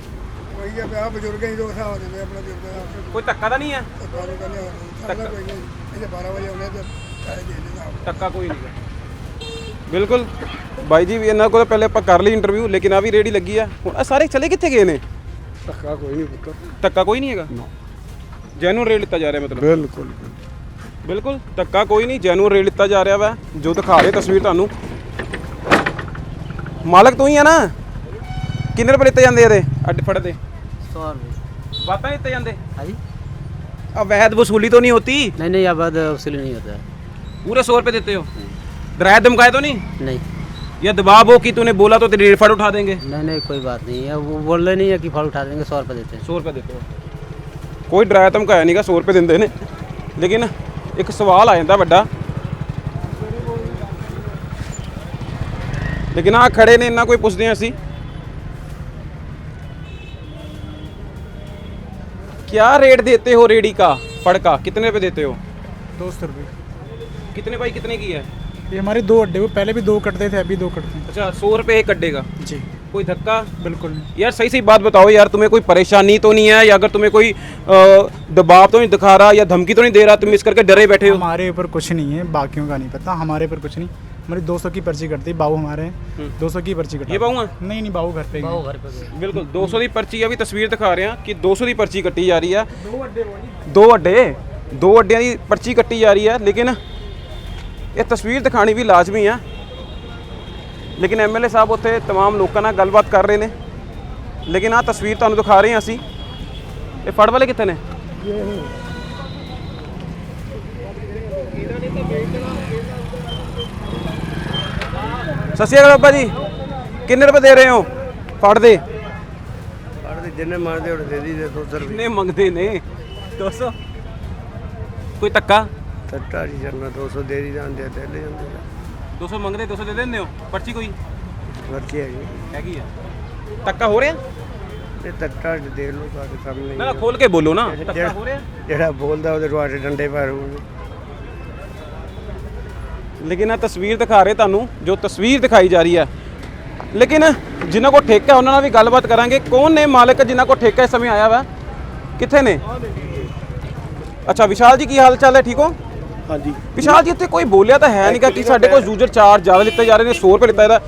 ਕੋਈ ਆ ਪਿਆ ਬਜ਼ੁਰਗਾਂ ਹੀ ਦੋ ਹਿਸਾਬ ਦਿੰਦੇ ਆਪਣਾ ਬਜ਼ੁਰਗਾਂ ਕੋਈ ਧੱਕਾ ਤਾਂ ਨਹੀਂ ਹੈ? ਦਾ ਕਹਿੰਦੇ ਸਾਡਾ ਕੋਈ ਨਹੀਂ। ਇਹਦੇ 12 ਵਜੇ ਆਉਂਦੇ ਤੇ ਪੈਸੇ ਦੇ ਦਿੰਦਾ ਧੱਕਾ ਕੋਈ ਨਹੀਂ ਬਿਲਕੁਲ। ਬਾਈ ਜੀ ਵੀ ਇਹਨਾਂ ਕੋਲ ਪਹਿਲੇ ਆਪਾਂ ਕਰ ਲਈ ਇੰਟਰਵਿਊ ਲੇਕਿਨ ਆ ਵੀ ਰੇੜੀ ਲੱਗੀ ਆ। ਹੁਣ ਇਹ ਸਾਰੇ ਚਲੇ ਕਿੱਥੇ ਗਏ ਨੇ? ਧੱਕਾ ਕੋਈ ਨਹੀਂ ਪੁੱਤਰ ਧੱਕਾ ਕੋਈ ਨਹੀਂ ਹੈਗਾ? ਜੈਨੂਨ ਰੇਟ ਲਿੱਤਾ ਜਾ ਰਿਹਾ ਮਤਲਬ। ਬਿਲਕੁਲ। ਬਿਲਕੁਲ। ਧੱਕਾ ਕੋਈ ਨਹੀਂ ਜੈਨੂਅਲ ਰੇਟ ਲਿੱਤਾ ਜਾ ਰਿਹਾ ਵਾ। ਜੋ ਦਿਖਾ ਰਹੇ ਤਸਵੀਰ ਤੁਹਾਨੂੰ। ਮਾਲਕ ਤੂੰ ਹੀ ਆ ਨਾ ਕਿੰਨੇ ਰੁਪਏ ਲਿੱਤੇ ਜਾਂਦੇ ਇਹਦੇ ਅੱਡ ਫੜ ਦੇ 100 रुपये ਬਾਤਾਂ ਲਿੱਤੇ ਜਾਂਦੇ हाँ जी ਆ ਵੈਦ ਵਸੂਲੀ तो नहीं होती नहीं नहीं अब वसूली नहीं होता है पूरे सौ रुपए देते हो डराए धमकाए तो नहीं नहीं या दबाव हो कि तूने बोला तो तेरी रिफंड उठा देंगे नहीं नहीं कोई बात नहीं है वो बोल रहे नहीं है कि फल उठा देंगे सौ रुपये देते हैं ਸੌ ਰੁਪਏ ਦਿੱਤੇ ਹੋ ਕੋਈ ਡਰਾਇਆ ਧਮਕਾਇਆ ਨਹੀਂਗਾ 100 ਰੁਪਏ ਦਿੰਦੇ ਨੇ ਲੇਕਿਨ ਇੱਕ ਸਵਾਲ ਆ ਜਾਂਦਾ ਵੱਡਾ ਲੇਕਿਨ ਆ ਖੜੇ ਨੇ ਇੰਨਾ ਕੋਈ ਪੁੱਛਦੇ ਹਾਂ ਅਸੀਂ क्या रेट देते हो रेडी का फड़ का कितने पे देते हो दो सौ रुपये कितने भाई कितने की है ये हमारे दो अड्डे वो पहले भी दो कटते थे अभी दो कटते हैं अच्छा सौ रुपये एक अड्डे का जी कोई धक्का बिल्कुल नहीं यार सही सही बात बताओ यार तुम्हें कोई परेशानी तो नहीं है या अगर तुम्हें कोई अ, दबाव तो नहीं दिखा रहा या धमकी तो नहीं दे रहा तुम इस करके डरे बैठे हो हमारे ऊपर कुछ नहीं है बाकियों का नहीं पता हमारे ऊपर कुछ नहीं हमारी दो सौ की पर्ची कटती बाबू हमारे दो सौ की पर्ची कटा ये बाबू हैं? नहीं नहीं बाबू घर पे ही हैं। ਬਿਲਕੁਲ 200 ਦੀ ਪਰਚੀ ਆ ਵੀ ਤਸਵੀਰ ਦਿਖਾ ਰਿਹਾ ਕਿ 200 ਦੀ ਪਰਚੀ ਕੱਟੀ ਜਾ ਰਹੀ ਆ ਦੋ ਅੱਡੇ ਦੋ ਅੱਡਿਆਂ ਦੀ ਪਰਚੀ ਕੱਟੀ ਜਾ ਰਹੀ ਆ ਲੇਕਿਨ ਇਹ ਤਸਵੀਰ ਦਿਖਾਣੀ ਵੀ ਲਾਜ਼ਮੀ ਆ ਲੇਕਿਨ ਐਮਐਲਏ ਸਾਹਿਬ ਉੱਥੇ तमाम ਲੋਕਾਂ ਨਾਲ ਗੱਲਬਾਤ ਕਰ ਰਹੇ ਨੇ ਲੇਕਿਨ ਆ ਤਸਵੀਰ ਤੁਹਾਨੂੰ ਦਿਖਾ ਰਹੇ ਹਾਂ ਅਸੀਂ ਇਹ ਫੜ ਵਾਲੇ ਕਿੱਥੇ ਨੇ ਸਤਿ ਸ਼੍ਰੀ ਅਕਾਲ ਬਾਬਾ ਜੀ। ਕਿੰਨੇ ਰੁਪਏ ਦੇ ਰਹੇ ਹੋ? ਫੜ ਦੇ। ਪੜਦੇ ਜਿੰਨੇ ਮੰਗਦੇ ਉਹ ਦੇ ਦੀ ਦੇ 200 ਰੁਪਏ। ਕਿੰਨੇ ਮੰਗਦੇ ਨੇ 200 ਕੋਈ ਧੱਕਾ? ਸੱਟਾ ਜੀ ਜਰਨਾ 200 ਦੇ ਦੀ ਜਾਂਦੇ ਤੇ ਲੈ ਜਾਂਦੇ 200 ਮੰਗਦੇ 200 ਦੇ ਦਿੰਦੇ ਹੋ? ਪਰਚੀ ਕੋਈ? ਵਰਤੀ ਹੈਗੀ। ਹੈਗੀ ਆ। ਧੱਕਾ ਹੋ ਰਿਹਾ? ਤੱਟਾ ਜੀ ਦੇਖ ਲਓ ਤੁਹਾਡੇ ਸਾਹਮਣੇ ਨਾ ਖੋਲ ਕੇ ਬੋਲੋ ਨਾ। ਧੱਕਾ ਹੋ ਰਿਹਾ? ਜਿਹੜਾ ਬੋਲਦਾ ਉਹਦੇ ਤੁਹਾਡੇ ਡੰਡੇ ਪੈਰੂ ਲੇਕਿਨ ਆ ਤਸਵੀਰ ਦਿਖਾ ਰਹੇ ਤੁਹਾਨੂੰ ਜੋ ਤਸਵੀਰ ਦਿਖਾਈ ਜਾ ਰਹੀ ਹੈ ਲੇਕਿਨ ਜਿਨ੍ਹਾਂ ਕੋ ਠੇਕਾ ਉਹਨਾਂ ਨਾਲ ਵੀ ਗੱਲਬਾਤ ਕਰਾਂਗੇ। ਕੌਣ ਨੇ ਮਾਲਕ ਜਿਨ੍ਹਾਂ ਕੋ ਠੇਕਾ ਇਸ ਸਮੇਂ ਆਇਆ ਵਾ? ਕਿੱਥੇ ਨੇ? ਅੱਛਾ ਵਿਸ਼ਾਲ ਜੀ ਕੀ ਹਾਲ ਚਾਲ ਹੈ? ਠੀਕ ਹੋ? ਹਾਂਜੀ। ਵਿਸ਼ਾਲ ਜੀ ਇੱਥੇ ਕੋਈ ਬੋਲਿਆ ਤਾਂ ਹੈ ਨਹੀਂਗਾ ਕਿ ਸਾਡੇ ਕੋਲ ਯੂਜ਼ਰ ਚਾਰਜ ਜ਼ਿਆਦਾ ਲਿੱਤੇ ਜਾ ਰਹੇ ਨੇ 100 ਰੁਪਏ ਲਿੱਤਾ ਇਹਦਾ।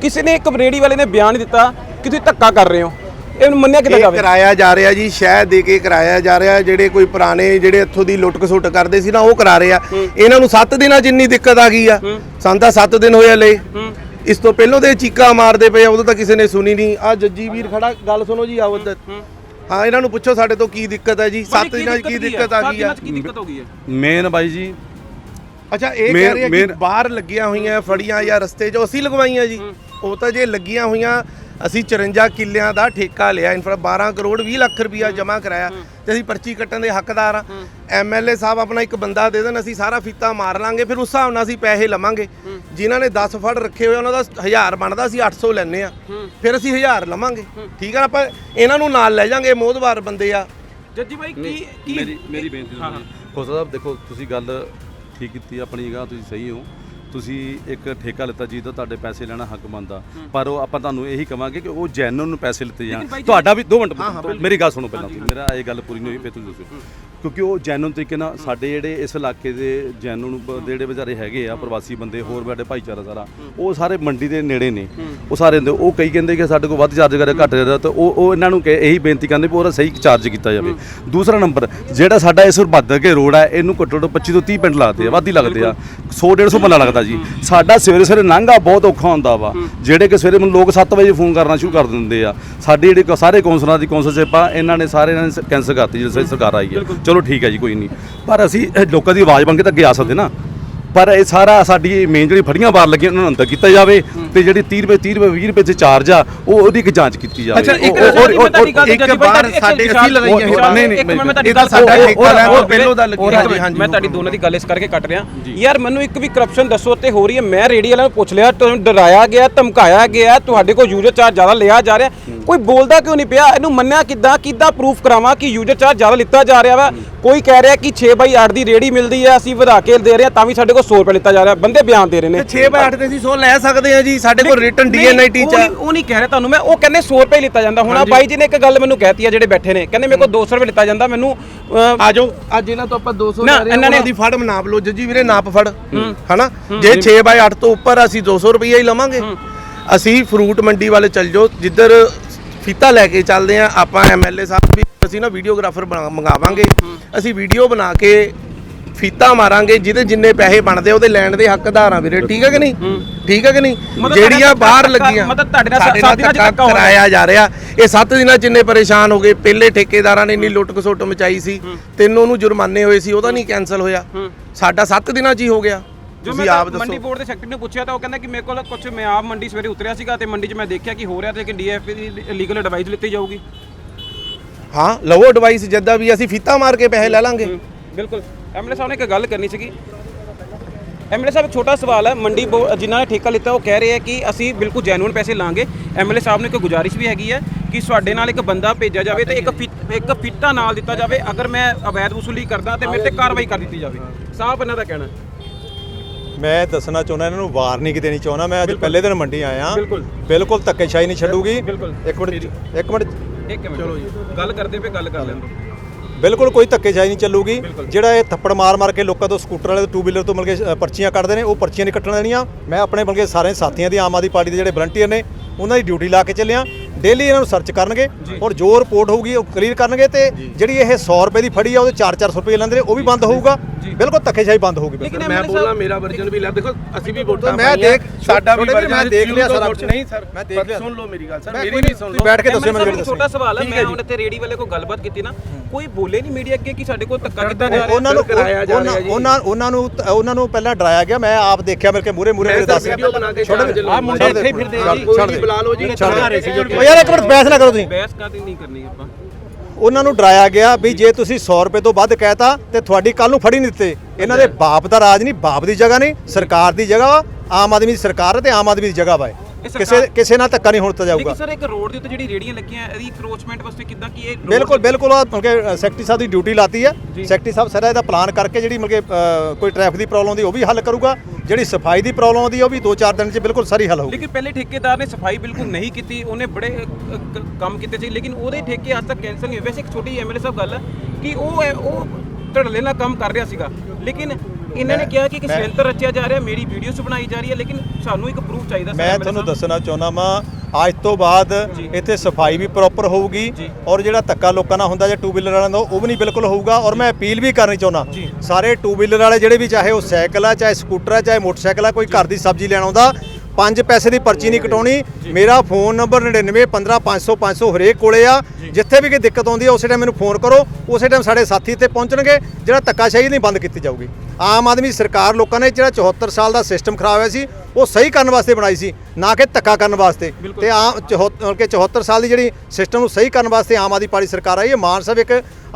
ਕਿਸੇ ਨੇ ਇੱਕ ਰੇੜੀ ਵਾਲੇ ਨੇ ਬਿਆਨ ਦਿੱਤਾ ਕਿ ਤੁਸੀਂ ਧੱਕਾ ਕਰ ਰਹੇ ਹੋ? ਇਹਨੂੰ ਮੰਨਿਆ ਕਿੱਦਾਂ ਇਹ ਜਾਵੇ? ਕਰਾਇਆ ਜਾ ਰਿਹਾ ਜੀ ਸ਼ਹਿ ਦੇ ਕੇ ਕਰਾਇਆ ਜਾ ਰਿਹਾ ਜਿਹੜੇ ਕੋਈ ਪੁਰਾਣੇ ਜਿਹੜੇ ਇੱਥੋਂ ਦੀ ਲੁੱਟ ਖਸੁੱਟ ਕਰਦੇ ਸੀ ਨਾ ਉਹ ਕਰਾ ਰਹੇ ਆ। ਇਹਨਾਂ ਨੂੰ 7 ਦਿਨਾਂ ਜਿੰਨੀ ਦਿੱਕਤ ਆ ਗਈ ਆ। ਸਾਨੂੰ ਤਾਂ 7 ਦਿਨ ਹੋਏ ਲਏ ਇਸ ਤੋਂ ਪਹਿਲਾਂ ਦੇ ਚੀਕਾਂ ਮਾਰਦੇ ਪਏ ਆ, ਉਦੋਂ ਤਾਂ ਕਿਸੇ ਨੇ ਸੁਣੀ ਨਹੀਂ। ਆ ਜੱਜੀ ਵੀਰ ਖੜਾ ਗੱਲ ਸੁਣੋ ਜੀ ਆਓ ਇੱਧਰ। ਹਾਂ। ਇਹਨਾਂ ਨੂੰ ਪੁੱਛੋ ਸਾਡੇ ਤੋਂ ਕੀ ਦਿੱਕਤ ਹੈ ਜੀ। 7 ਦਿਨਾਂ 'ਚ ਕੀ ਦਿੱਕਤ ਆ ਗਈ ਆ। ਕੀ ਦਿੱਕਤ ਹੋ ਗਈ ਹੈ ਮੇਨ ਬਾਈ ਜੀ ਅੱਛਾ ਇਹ ਕਹਿ ਰਹੇ ਆ ਕਿ ਬਾਹਰ ਲੱਗੀਆਂ ਹੋਈਆਂ ਫੜੀਆਂ ਜਾਂ ਰਸਤੇ 'ਚ ਅਸੀਂ ਲਗਵਾਈਆਂ ਜੀ। ਉਹ ਤਾਂ ਜੇ ਲੱਗੀਆਂ ਹੋਈਆਂ ਅਸੀਂ 54 ਕਿੱਲਿਆਂ ਦਾ ਠੇਕਾ ਲਿਆ ਇਨਫਰਾ 12 ਕਰੋੜ 20 ਲੱਖ ਰੁਪਇਆ ਜਮ੍ਹਾਂ ਕਰਾਇਆ ਤੇ ਅਸੀਂ ਪਰਚੀ ਕੱਟਣ ਦੇ ਹੱਕਦਾਰ ਆ ਐਮਐਲਏ ਸਾਹਿਬ ਆਪਣਾ ਇੱਕ ਬੰਦਾ ਦੇ ਦੇਣ ਅਸੀਂ ਸਾਰਾ ਫੀਤਾ ਮਾਰ ਲਾਂਗੇ ਫਿਰ ਉਸ ਹਿਸਾਬ ਨਾਲ ਅਸੀਂ ਪੈਸੇ ਲਵਾਂਗੇ। ਜਿਨ੍ਹਾਂ ਨੇ 10 ਫੜ ਰੱਖੇ ਹੋਏ ਉਹਨਾਂ ਦਾ 1000 ਬਣਦਾ ਅਸੀਂ 800 ਲੈਣੇ ਆ ਫਿਰ ਅਸੀਂ 1000 ਲਵਾਂਗੇ। ਠੀਕ ਆ ਆਪਾਂ ਇਹਨਾਂ ਨੂੰ ਨਾਲ ਲੈ ਜਾਾਂਗੇ ਮੋਦਵਾਰ ਬੰਦੇ ਆ। ਜੱਜੀ ਭਾਈ ਕੀ ਕੀ ਮੇਰੀ ਮੇਰੀ ਬੇਨਤੀ ਖੋਸਾ ਸਾਹਿਬ ਦੇਖੋ ਤੁਸੀਂ ਗੱਲ ਠੀਕ ਕੀਤੀ ਹੈ, ਆਪਣੀ ਜਗ੍ਹਾ ਤੁਸੀਂ ਸਹੀ ਹੋ। ਤੁਸੀਂ ਇੱਕ ਠੇਕਾ ਲਿੱਤਾ ਜੀ ਤਾਂ ਤੁਹਾਡੇ ਪੈਸੇ ਲੈਣਾ ਹੱਕ ਬਣਦਾ। ਪਰ ਉਹ ਆਪਾਂ ਤੁਹਾਨੂੰ ਇਹੀ ਕਵਾਂਗੇ ਕਿ ਉਹ ਜੈਨੂਨ ਨੂੰ ਪੈਸੇ ਲਿੱਤੇ ਜਾਣ। ਤੁਹਾਡਾ ਵੀ 2 ਮਿੰਟ ਮੇਰੀ ਗੱਲ ਸੁਣੋ ਪਹਿਲਾਂ ਮੇਰਾ ਇਹ ਗੱਲ ਪੂਰੀ ਨਹੀਂ ਹੋਈ ਫਿਰ ਤੁਸੀਂ ਦੱਸੋ। ਕਿਉਂਕਿ ਉਹ ਜੈਨੂਨ ਤਰੀਕੇ ਨਾਲ ਸਾਡੇ ਜਿਹੜੇ ਇਸ ਇਲਾਕੇ ਦੇ ਜੈਨੂਨ ਬ- ਦੇ ਜਿਹੜੇ ਵਿਚਾਰੇ ਹੈਗੇ ਆ, ਪ੍ਰਵਾਸੀ ਬੰਦੇ, ਹੋਰ ਸਾਡੇ ਭਾਈਚਾਰਾ ਸਾਰਾ, ਉਹ ਸਾਰੇ ਮੰਡੀ ਦੇ ਨੇੜੇ ਨੇ। ਉਹ ਸਾਰੇ ਹੁੰਦੇ, ਉਹ ਕਈ ਕਹਿੰਦੇ ਕਿ ਸਾਡੇ ਕੋਲ ਵੱਧ ਚਾਰਜ ਕਰਿਆ, ਘੱਟ ਕਰਿਆ, ਤਾਂ ਉਹ ਉਹ ਇਹਨਾਂ ਨੂੰ ਕਿ ਇਹੀ ਬੇਨਤੀ ਕਰਦੇ ਵੀ ਉਹਦਾ ਸਹੀ ਚਾਰਜ ਕੀਤਾ ਜਾਵੇ। ਦੂਸਰਾ ਨੰਬਰ, ਜਿਹੜਾ ਸਾਡਾ ਇਸ ਭੱਦਰ ਕੇ ਰੋਡ ਹੈ ਇਹਨੂੰ ਘੱਟੋ ਘੱਟ 25 ਤੋਂ 30 ਪਿੰਡ ਲੱਗਦੇ ਆ, ਵੱਧ ਹੀ ਲੱਗਦੇ ਆ। 100 150 ਬੰਦਾ ਲੱਗਦਾ ਜੀ। ਸਾਡਾ ਸਵੇਰੇ ਸਵੇਰੇ ਲੰਘਾ ਬਹੁਤ ਔਖਾ ਹੁੰਦਾ ਵਾ। ਜਿਹੜੇ ਕਿ ਸਵੇਰੇ ਮੈਨੂੰ ਲੋਕ 7 ਵਜੇ ਫੋਨ ਕਰਨਾ ਸ਼ੁਰੂ ਕਰ ਦਿੰਦੇ ਆ। ਸਾਡੀ ਜਿਹੜੀ ਕ- ਸਾਰੇ ਕੌਂਸਲਰਾਂ ਦੀ ਕੌਂਸਲਸ਼ਿਪ ਆ ਇਹਨਾਂ ਨੇ ਸਾਰੇ ਇਹਨਾਂ ਨੇ ਕੈਂਸਲ ਕਰਤੀ ਜਦੋਂ ਸਾਡੀ ਸਰਕਾਰ ਆਈ ਹੈ। ਚਲੋ ਠੀਕ ਹੈ ਜੀ ਕੋਈ ਨਹੀਂ। ਪਰ ਅਸੀਂ ਇਹ ਲੋਕਾਂ ਦੀ ਆਵਾਜ਼ ਬਣ ਕੇ ਤਾਂ ਅੱਗੇ ਆ ਸਕਦੇ ਨਾ। ਪਰ ਇਹ ਸਾਰਾ ਸਾਡੀ ਮੇਨ ਜਿਹੜੀ ਫੜੀਆਂ ਬਾਹਰ ਲੱਗੀਆਂ ਉਹਨਾਂ ਨੂੰ ਅੰਦਰ ਕੀਤਾ ਜਾਵੇ ਤੇ ਜਿਹੜੀ 30 ਰੁਪਏ 30 ਰੁਪਏ 20 ਰੁਪਏ ਤੇ ਚਾਰਜ ਆ ਉਹ ਉਹਦੀ ਇੱਕ ਜਾਂਚ ਕੀਤੀ ਜਾਵੇ। ਅੱਛਾ, ਇੱਕ ਇੱਕ ਤੁਹਾਡੀ- ਸਾਡੇ ਅਸੀਂ ਲਗਾਈਆਂ। ਨਹੀਂ, ਨਹੀਂ, ਇੱਕ ਮੈਂ ਤੁਹਾਡੀ ਗੱਲ ਸਾਡਾ ਠੇਕਾ ਤੋਂ ਉਹ- ਪਹਿਲੋਂ ਦਾ ਲੱਗਿਆ। ਉਹ- ਹਾਂਜੀ, ਹਾਂਜੀ, ਮੈਂ ਤੁਹਾਡੀ ਦੋਨਾਂ ਦੀ ਗੱਲ ਇਸ ਕਰਕੇ ਕੱਟ ਰਿਹਾ। ਯਾਰ ਮੈਨੂੰ ਇੱਕ ਵੀ ਕਰਪਸ਼ਨ ਦੱਸੋ ਤੇ ਹੋ ਰਹੀ ਹੈ। ਮੈਂ ਰੇਡੀ ਵਾਲਿਆਂ ਨੂੰ ਪੁੱਛ ਲਿਆ ਤੁਹਾਨੂੰ ਡਰਾਇਆ ਗਿਆ ਧਮਕਾਇਆ ਗਿਆ ਤੁਹਾਡੇ ਕੋਲ ਯੂਜ਼ਰ ਚਾਰਜ ਜ਼ਿਆਦਾ ਲਿਆ ਜਾ ਰਿਹਾ। ਕੋਈ ਬੋਲਦਾ ਕਿਉਂ ਨਹੀਂ ਪਿਆ? ਇਹਨੂੰ ਮੰਨਿਆ ਕਿੱਦਾਂ? ਕਿੱਦਾਂ ਪ੍ਰੂਫ ਕਰਾਵਾਂ ਕਿ ਯੂਜ਼ਰ ਚਾਰਜ ਜ਼ਿਆਦਾ ਲਿੱਤਾ ਜਾ ਰਿਹਾ ਵਾ? ਕੋਈ ਕਹਿ ਰਿਹਾ ਕਿ 6 ਬਾਈ 8 ਦੀ ਰੇਡੀ ਮਿਲਦੀ ਹੈ ਅਸੀਂ ਵਧਾ ਕੇ ਦੇ ਰਹੇ ਹਾਂ ਤਾਂ ਵੀ ਸਾਡੇ ਕੋਲ 100 ਰੁਪਏ ਲਿੱਤਾ ਜਾ ਰਿਹਾ। ਬੰਦੇ ਬਿਆਨ ਦੇ ਰਹੇ ਨੇ। 6 ਬਾਈ 8 ਤੇ ਅਸੀਂ 100 ਲੈ ਸਕਦੇ ਆ ਜੀ ਸਾਡੇ ਕੋਲ ਰਿਟਨ ਡੀਐਨਆਈ ਨਹੀਂ, ਉਹ ਨਹੀਂ- ਕਹਿ ਰਿਹਾ ਤੁਹਾਨੂੰ ਮੈਂ। ਉਹ ਕਹਿੰਦੇ 100 ਰੁਪਏ ਲਿੱਤਾ ਜਾਂਦਾ। ਹੁਣ ਆ ਬਾਈ ਜੀ ਨੇ ਇੱਕ ਗੱਲ ਮੈਨੂੰ ਕਹਿਤੀ ਆ ਜਿਹੜੇ ਬੈਠੇ ਨੇ। ਕਹਿੰਦੇ ਮੇਰੇ ਕੋਲ 200 ਰੁਪਏ ਲਿੱਤਾ ਜਾਂਦਾ ਮੈਨੂੰ ਅਹ, ਆ ਜਾਓ। ਅੱਜ ਇਹਨਾਂ ਤੋਂ ਆਪਾਂ 200 ਨਾ, ਲੈ ਰਹੇ ਹਾਂ ਇਹਨਾਂ ਨੇ- ਉਹਨਾਂ ਦੀ ਫੜ ਨਾਪ ਲਓ। ਜੱਜੀ ਵੀਰੇ ਨਾਪ ਫੜ। ਹਨਾ? ਜੇ 6 ਬਾਈ 8 ਤੋਂ ਉੱਪਰ ਅਸੀਂ 200 ਰੁਪਈਆ ਹੀ ਲਵਾਂਗੇ। ਅਸੀਂ ਫਰੂਟ ਮੰਡੀ ਵਾਲੇ ਚੱਲ ਜਾਓ। ਜਿੱਧਰ ਫੀਤਾ ਲੈ ਕੇ ਚੱਲਦੇ ਆ ਆਪਾਂ ਐਮਐਲਏ ਸਾਹਿਬ ਵੀ ਅਸੀਂ ਨਾ ਵੀਡੀਓਗ੍ਰਾਫਰ ਮੰਗਾਵਾਂਗੇ। ਅਸੀਂ ਵੀਡੀਓ ਬਣਾ ਕੇ ਫੀਤਾ ਮਾਰਾਂਗੇ ਜਿਹਦੇ ਜਿੰਨੇ ਪੈਸੇ ਬਣਦੇ ਉਹਦੇ ਲੈਣ ਦੇ ਹੱਕਦਾਰ ਆ ਵੀਰੇ ਠੀਕ ਹੈ ਕਿ ਨਹੀਂ? ਠੀਕ ਹੈ ਕਿ ਨਹੀਂ? ਜਿਹੜੀਆਂ ਬਾਹਰ ਲੱਗੀਆਂ ਮਤਲਬ ਤੁਹਾਡੇ ਨਾਲ ਸਾਡੇ ਸੱਤ ਦਿਨਾਂ 'ਚ ਧੱਕਾ। ਕਰਾਇਆ ਜਾ ਰਿਹਾ। ਇਹ 7 ਦਿਨਾਂ ਇੰਨੇ ਪਰੇਸ਼ਾਨ ਹੋ ਗਏ। ਪਹਿਲੇ ਠੇਕੇਦਾਰਾਂ ਨੇ ਇੰਨੀ ਲੁੱਟ ਖਸੁੱਟ ਮਚਾਈ ਸੀ। ਤਿੰਨ ਉਹਨੂੰ ਜੁਰਮਾਨੇ ਹੋਏ ਸੀ ਉਹਦਾ ਨਹੀਂ ਕੈਨਸਲ ਹੋਇਆ। ਸਾਡਾ 7 ਦਿਨਾਂ ਚ ਹੀ ਹੋ ਗਿਆ। ਜੋ ਤੁਸੀਂ ਮੈਂ ਆਪ ਮੰਡੀ ਦੱਸੋ ਬੋਰਡ ਦੇ ਸੈਕਟਰੀ ਨੂੰ ਪੁੱਛਿਆ ਤਾਂ ਉਹ ਕਹਿੰਦਾ ਕਿ ਮੇਰੇ ਕੋਲ ਕੁਝ ਮੈਂ ਆਪ ਮੰਡੀ ਸਵੇਰੇ ਉਤਰਿਆ ਸੀਗਾ ਤੇ ਮੰਡੀ 'ਚ ਮੈਂ ਦੇਖਿਆ ਕਿ ਹੋ ਰਿਹਾ ਤੇ ਕਿ ਡੀਐਫਪੀ ਦੀ ਲੀਗਲ ਐਡਵਾਈਸ ਲਿੱਤੀ ਜਾਊਗੀ। ਹਾਂ ਲਵੋ ਐਡਵਾਈਸ ਜਿੱਦਾਂ ਵੀ ਅਸੀਂ ਫੀਤਾ ਮਾਰ ਕੇ ਪੈਸੇ ਲੈ ਲਾਂਗੇ। ਬਿਲਕੁਲ। ਐਮਐਲਏ ਸਾਹਿਬ ਨੇ ਇੱਕ ਗੱਲ ਕਰਨੀ ਸੀਗੀ। ਐਮਐਲਏ ਸਾਹਿਬ ਇੱਕ ਛੋਟਾ ਸਵਾਲ ਹੈ। ਮੰਡੀ ਬੋ- ਜਿਨ੍ਹਾਂ ਨੇ ਠੇਕਾ ਲਿੱਤਾ ਉਹ ਕਹਿ ਰਹੇ ਆ ਕਿ ਅਸੀਂ ਬਿਲਕੁਲ ਜੈਨੂਇਨ ਪੈਸੇ ਲਾਂਗੇ। ਐਮਐਲਏ ਸਾਹਿਬ ਨੂੰ ਇੱਕ ਗੁਜ਼ਾਰਿਸ਼ ਵੀ ਹੈਗੀ ਹੈ ਕਿ ਤੁਹਾਡੇ ਨਾਲ ਇੱਕ ਬੰਦਾ ਭੇਜਿਆ ਜਾਵੇ ਤੇ ਇੱਕ ਫਿ- ਇੱਕ ਫਿੱਟਾ ਨਾਲ ਦਿੱਤਾ ਜਾਵੇ। ਅਗਰ ਮੈਂ ਅਵੈਧ ਵਸੂਲੀ ਕਰਦਾ ਤੇ ਮੇਰੇ ਤੇ ਕਾਰਵਾਈ ਕਰ ਦਿੱਤੀ ਜਾਵੇ। ਸਾਹਿਬ ਇਹਨਾਂ ਦਾ ਕਹਿਣਾ। ਮੈਂ ਦੱਸਣਾ ਚਾਹੁੰਦਾ ਇਹਨਾਂ ਨੂੰ ਵਾਰਨਿੰਗ ਦੇਣੀ ਚਾਹੁੰਦਾ। ਮੈਂ ਅੱਜ ਪਹਿਲੇ ਦਿਨ ਮੰਡੀ ਆਇਆ। ਬਿਲਕੁਲ। ਬਿਲਕੁਲ ਧੱਕੇਸ਼ਾਹੀ ਨਹੀਂ ਛੱਡੂਗੀ। ਇੱਕ ਮਿੰਟ ਇੱਕ ਮਿੰਟ। ਇੱਕ ਮਿੰਟ। ਚਲੋ ਜੀ। ਗੱਲ ਕਰਦੇ ਪਏ ਗੱਲ ਕਰ ਲੈਣ ਦਿਓ। ਬਿਲਕੁਲ ਕੋਈ ਧੱਕੇਸ਼ਾਹੀ ਨਹੀਂ ਚੱਲੂਗੀ। ਜਿਹੜਾ ਇਹ ਥੱਪੜ ਮਾਰ ਮਾਰ ਕੇ ਲੋਕਾਂ ਤੋਂ ਸਕੂਟਰ ਵਾਲੇ ਤੋਂ ਟੂ ਵੀਲਰ ਤੋਂ ਮਿਲ ਕੇ ਅ, ਪਰਚੀਆਂ ਕੱਢਦੇ ਨੇ ਉਹ ਪਰਚੀਆਂ ਨਹੀਂ ਕੱਟਣ ਦੇਣੀਆਂ। ਮੈਂ ਆਪਣੇ ਬਲਕੇ ਸਾਰੇ ਸਾਥੀਆਂ ਦੀ ਆਮ ਆਦਮੀ ਪਾਰਟੀ ਦੇ ਜਿਹੜੇ ਵਲੰਟੀਅਰ ਨੇ ਉਹਨਾਂ ਦੀ ਡਿਊਟੀ ਲਾ ਕੇ ਚੱਲਿਆ। ਡੇਲੀ ਇਹਨਾਂ ਨੂੰ ਸਰਚ ਕਰਨਗੇ ਔਰ ਜੋ ਰਿਪੋਰਟ ਹੋਊਗੀ ਉਹ ਕਲੀਅਰ ਕਰਨਗੇ ਤੇ ਜਿਹੜੀ ਇਹ 100 ਰੁਪਏ ਦੀ ਫੜੀ ਆ ਉਹਦੇ 4-400 ਰੁਪਏ ਲੈਂਦੇ ਨੇ ਉਹ ਵੀ ਬੰਦ ਹੋਊਗਾ। ਬਿਲਕੁਲ ਧੱਕੇਸ਼ਾਹੀ ਬੰਦ ਹੋਊਗੀ ਬਿਲਕੁਲ। ਮੈਂ ਬੋਲਾਂ ਮੇਰਾ ਵਰਜਨ ਵੀ ਲੈ ਦੇਖੋ ਅਸੀਂ ਵੀ ਵੋਟਾਂ ਮੈਂ ਦੇਖ ਸਾਡਾ ਵੀ ਵਰਜਨ ਮੈਂ ਦੇਖ ਲਿਆ ਸਾਰਾ ਕੁਛ। ਨਹੀਂ ਸਰ ਮੈਂ ਦੇਖ ਲਿਆ। ਸੁਣ ਲਓ ਮੇਰੀ ਗੱਲ ਸਰ। ਮੇਰੀ ਵੀ ਨਹੀਂ, ਸੁਣ ਤੁਸੀਂ ਲਓ ਬੈਠ ਕੇ ਦੱਸਿਓ ਮੈਨੂੰ ਛੋਟਾ ਸਵਾਲ ਹੈ ਮੈਂ ਹੁਣ ਇੱਥੇ ਰੇੜੀ ਵਾਲੇ ਕੋਲ ਗੱਲਬਾਤ ਕੀਤੀ ਨਾ ਕੋਈ ਬੋਲੇ ਨਹੀਂ ਮੀਡੀਆ ਅੱਗੇ ਕਿ ਸਾਡੇ ਕੋਲ ਧੱਕਾ ਕੀਤਾ ਜਾ ਰਿਹਾ ਉਹਨਾਂ ਨੂੰ ਕਰਾਇਆ ਜਾ ਉਹਨਾਂ ਰਿਹਾ ਜੀ। ਉਹਨਾਂ ਉਹਨਾਂ ਨੂੰ ਉਹਨਾਂ ਨੂੰ ਪਹਿਲਾਂ ਡਰਾਇਆ ਗਿਆ ਮੈਂ ਆਪ ਦੇਖਿਆ ਮੇਰੇ ਕੇ ਮੂਰੇ ਮੂਰੇ ਮੇਰੇ ਦੱਸ ਛੱਡ ਆਹ ਮੁੰਡੇ ਇੱਥੇ ਫਿਰਦੇ ਜੀ। ਛੱਡ। ਬੁਲਾ ਲਓ ਜੀ ਛੱਡ ਰਹੇ ਸੀ ਜੋ ਓ ਯਾਰ ਇੱਕ ਮਿੰਟ ਬਹਿਸ ਨਾ ਕਰੋ ਤੁਸੀਂ। ਬਹਿਸ ਕਾਦੀ ਨਹੀਂ ਕਰਨੀ ਆਪਾਂ? ਉਹਨਾਂ ਨੂੰ ਡਰਾਇਆ ਗਿਆ ਵੀ ਜੇ ਤੁਸੀਂ 100 ਰੁਪਏ ਤੋਂ ਵੱਧ ਕਹਿਤਾ ਤੇ ਤੁਹਾਡੀ ਕੱਲ ਨੂੰ ਫੜੀ ਨਹੀਂ ਦਿੱਤੇ। ਇਹਨਾਂ ਦੇ ਬਾਪ ਦਾ ਰਾਜ ਨਹੀਂ ਬਾਪ ਦੀ ਜਗ੍ਹਾ ਨਹੀਂ ਸਰਕਾਰ ਦੀ ਜਗ੍ਹਾ ਆਮ ਆਦਮੀ ਦੀ ਸਰਕਾਰ ਤੇ ਆਮ ਆਦਮੀ ਦੀ ਜਗ੍ਹਾ ਵਾ ਇਹ। ਕਿਸੇ ਕਿਸੇ ਨਾਲ ਧੱਕਾ ਨਹੀਂ ਹੁਣ ਤਾਂ ਜਾਊਗਾ। ਸਰ ਇੱਕ ਰੋਡ ਦੇ ਉੱਤੇ ਜਿਹੜੀ ਰੇੜੀਆਂ ਲੱਗੀਆਂ ਇਹਦੀ ਕਰੋਚਮੈਂਟ ਵਾਸਤੇ ਕਿੱਦਾਂ ਕੀ ਇਹ ਬਿਲਕੁਲ ਬਿਲਕੁਲ ਮਤਲਬ ਕਿ ਸੈਕਟਰੀ ਸਾਹਿਬ ਦੀ ਡਿਊਟੀ ਲਾਤੀ ਹੈ। ਸੈਕਟਰੀ ਸਾਹਿਬ ਸਾਰਾ ਇਹਦਾ ਪਲਾਨ ਕਰਕੇ ਜਿਹੜੀ ਮਤਲਬ ਕਿ ਕੋਈ ਟ੍ਰੈਫਿਕ ਦੀ ਪ੍ਰੋਬਲਮ ਦੀ ਉਹ ਵੀ ਹੱਲ ਕਰੂਗਾ। ਜਿਹੜੀ ਸਫ਼ਾਈ ਦੀ ਪ੍ਰੋਬਲਮ ਆਉਂਦੀ ਉਹ ਵੀ 2-4 ਦਿਨ 'ਚ ਬਿਲਕੁਲ ਸਾਰੀ ਹੱਲ ਹੋਊਗੀ। ਲੇਕਿਨ ਪਹਿਲੇ ਠੇਕੇਦਾਰ ਨੇ ਸਫ਼ਾਈ ਬਿਲਕੁਲ ਨਹੀਂ ਕੀਤੀ ਉਹਨੇ ਬੜੇ ਕੰਮ ਕੀਤੇ ਸੀ। ਲੇਕਿਨ ਉਹਦੇ ਠੇਕੇ ਅੱਜ ਤੱਕ ਕੈਂਸਲ ਨਹੀਂ ਹੋਏ। ਵੈਸੇ ਇੱਕ ਛੋਟੀ ਐਮਐਲਏ ਸਾਹਿਬ ਗੱਲ ਹੈ ਕਿ ਉਹ ਉਹ ਧੜਲੇ ਨਾਲ ਕੰਮ ਕਰ ਰਿਹਾ ਸੀਗਾ। ਲੇਕਿਨ ਇਹਨਾਂ ਨੇ ਕਿਹਾ ਕਿ ਇੱਕ ਸ਼ੈਲਟਰ ਰਚਿਆ ਜਾ ਰਿਹਾ ਮੇਰੀ ਵੀਡੀਓਸ ਬਣਾਈ ਜਾ ਰਹੀ ਹੈ ਲੇਕਿਨ ਸਾਨੂੰ ਇੱਕ ਪ੍ਰੂਫ ਚਾਹੀਦਾ ਮੈਂ ਤੁਹਾਨੂੰ ਦੱਸਣਾ ਚਾਹੁੰਦਾ ਵਾਂ ਅੱਜ ਤੋਂ ਬਾਅਦ ਇੱਥੇ ਸਫ਼ਾਈ ਵੀ ਪ੍ਰੋਪਰ ਹੋਊਗੀ ਔਰ ਜਿਹੜਾ ਧੱਕਾ ਲੋਕਾਂ ਨਾਲ ਹੁੰਦਾ ਜਾਂ ਟੂ ਵੀਲਰ ਵਾਲਿਆਂ ਦਾ ਉਹ ਵੀ ਨਹੀਂ ਬਿਲਕੁਲ ਹੋਊਗਾ ਔਰ ਮੈਂ ਅਪੀਲ ਵੀ ਕਰਨੀ ਚਾਹੁੰਦਾ। ਸਾਰੇ ਟੂ ਵੀਲਰ ਵਾਲੇ ਜਿਹੜੇ ਵੀ ਚਾਹੇ ਉਹ ਸਾਈਕਲ ਆ ਚਾਹੇ ਸਕੂਟਰ ਆ ਚਾਹੇ ਮੋਟਰਸਾਈਕਲ ਆ ਕੋਈ ਘਰ ਦੀ ਸਬਜ਼ੀ ਲੈਣ ਆਉਂਦਾ 5 ਪੈਸੇ ਦੀ ਪਰਚੀ ਨਹੀਂ ਕਟਾਉਣੀ। ਮੇਰਾ ਫੋਨ ਨੰਬਰ 9915500500 ਹਰੇਕ ਕੋਲੇ ਆ। ਜਿੱਥੇ ਵੀ ਕੋਈ ਦਿੱਕਤ ਆਉਂਦੀ ਹੈ ਉਸੇ ਟਾਈਮ ਮੈਨੂੰ ਫੋਨ ਕਰੋ। ਉਸੇ ਟਾਈਮ ਸਾਡੇ ਸਾਥੀ ਇੱਥੇ ਪਹੁੰਚਣਗੇ ਜਿਹੜਾ ਧੱਕਾਸ਼ਾਹੀ ਨਹੀਂ ਬੰਦ ਕੀਤੀ ਜਾਊਗੀ। ਆਮ ਆਦਮੀ ਸਰਕਾਰ ਲੋਕਾਂ ਨੇ ਜਿਹੜਾ 74 ਸਾਲ ਦਾ ਸਿਸਟਮ ਖਰਾਬ ਹੋਇਆ ਸੀ ਉਹ ਸਹੀ ਕਰਨ ਵਾਸਤੇ ਬਣਾਈ ਸੀ ਨਾ ਕਿ ਧੱਕਾ ਕਰਨ ਵਾਸਤੇ। ਤੇ ਆਮ 74 ਕਿ 74 ਸਾਲ ਦੀ ਜਿਹੜੀ ਸਿਸਟਮ ਨੂੰ ਸਹੀ ਕਰਨ ਵਾਸਤੇ ਆਮ ਆਦਮੀ ਪਾਰਟੀ ਸਰਕਾਰ ਆਈ ਹੈ। ਮਾਨ ਸਾਹਿਬ ਇੱਕ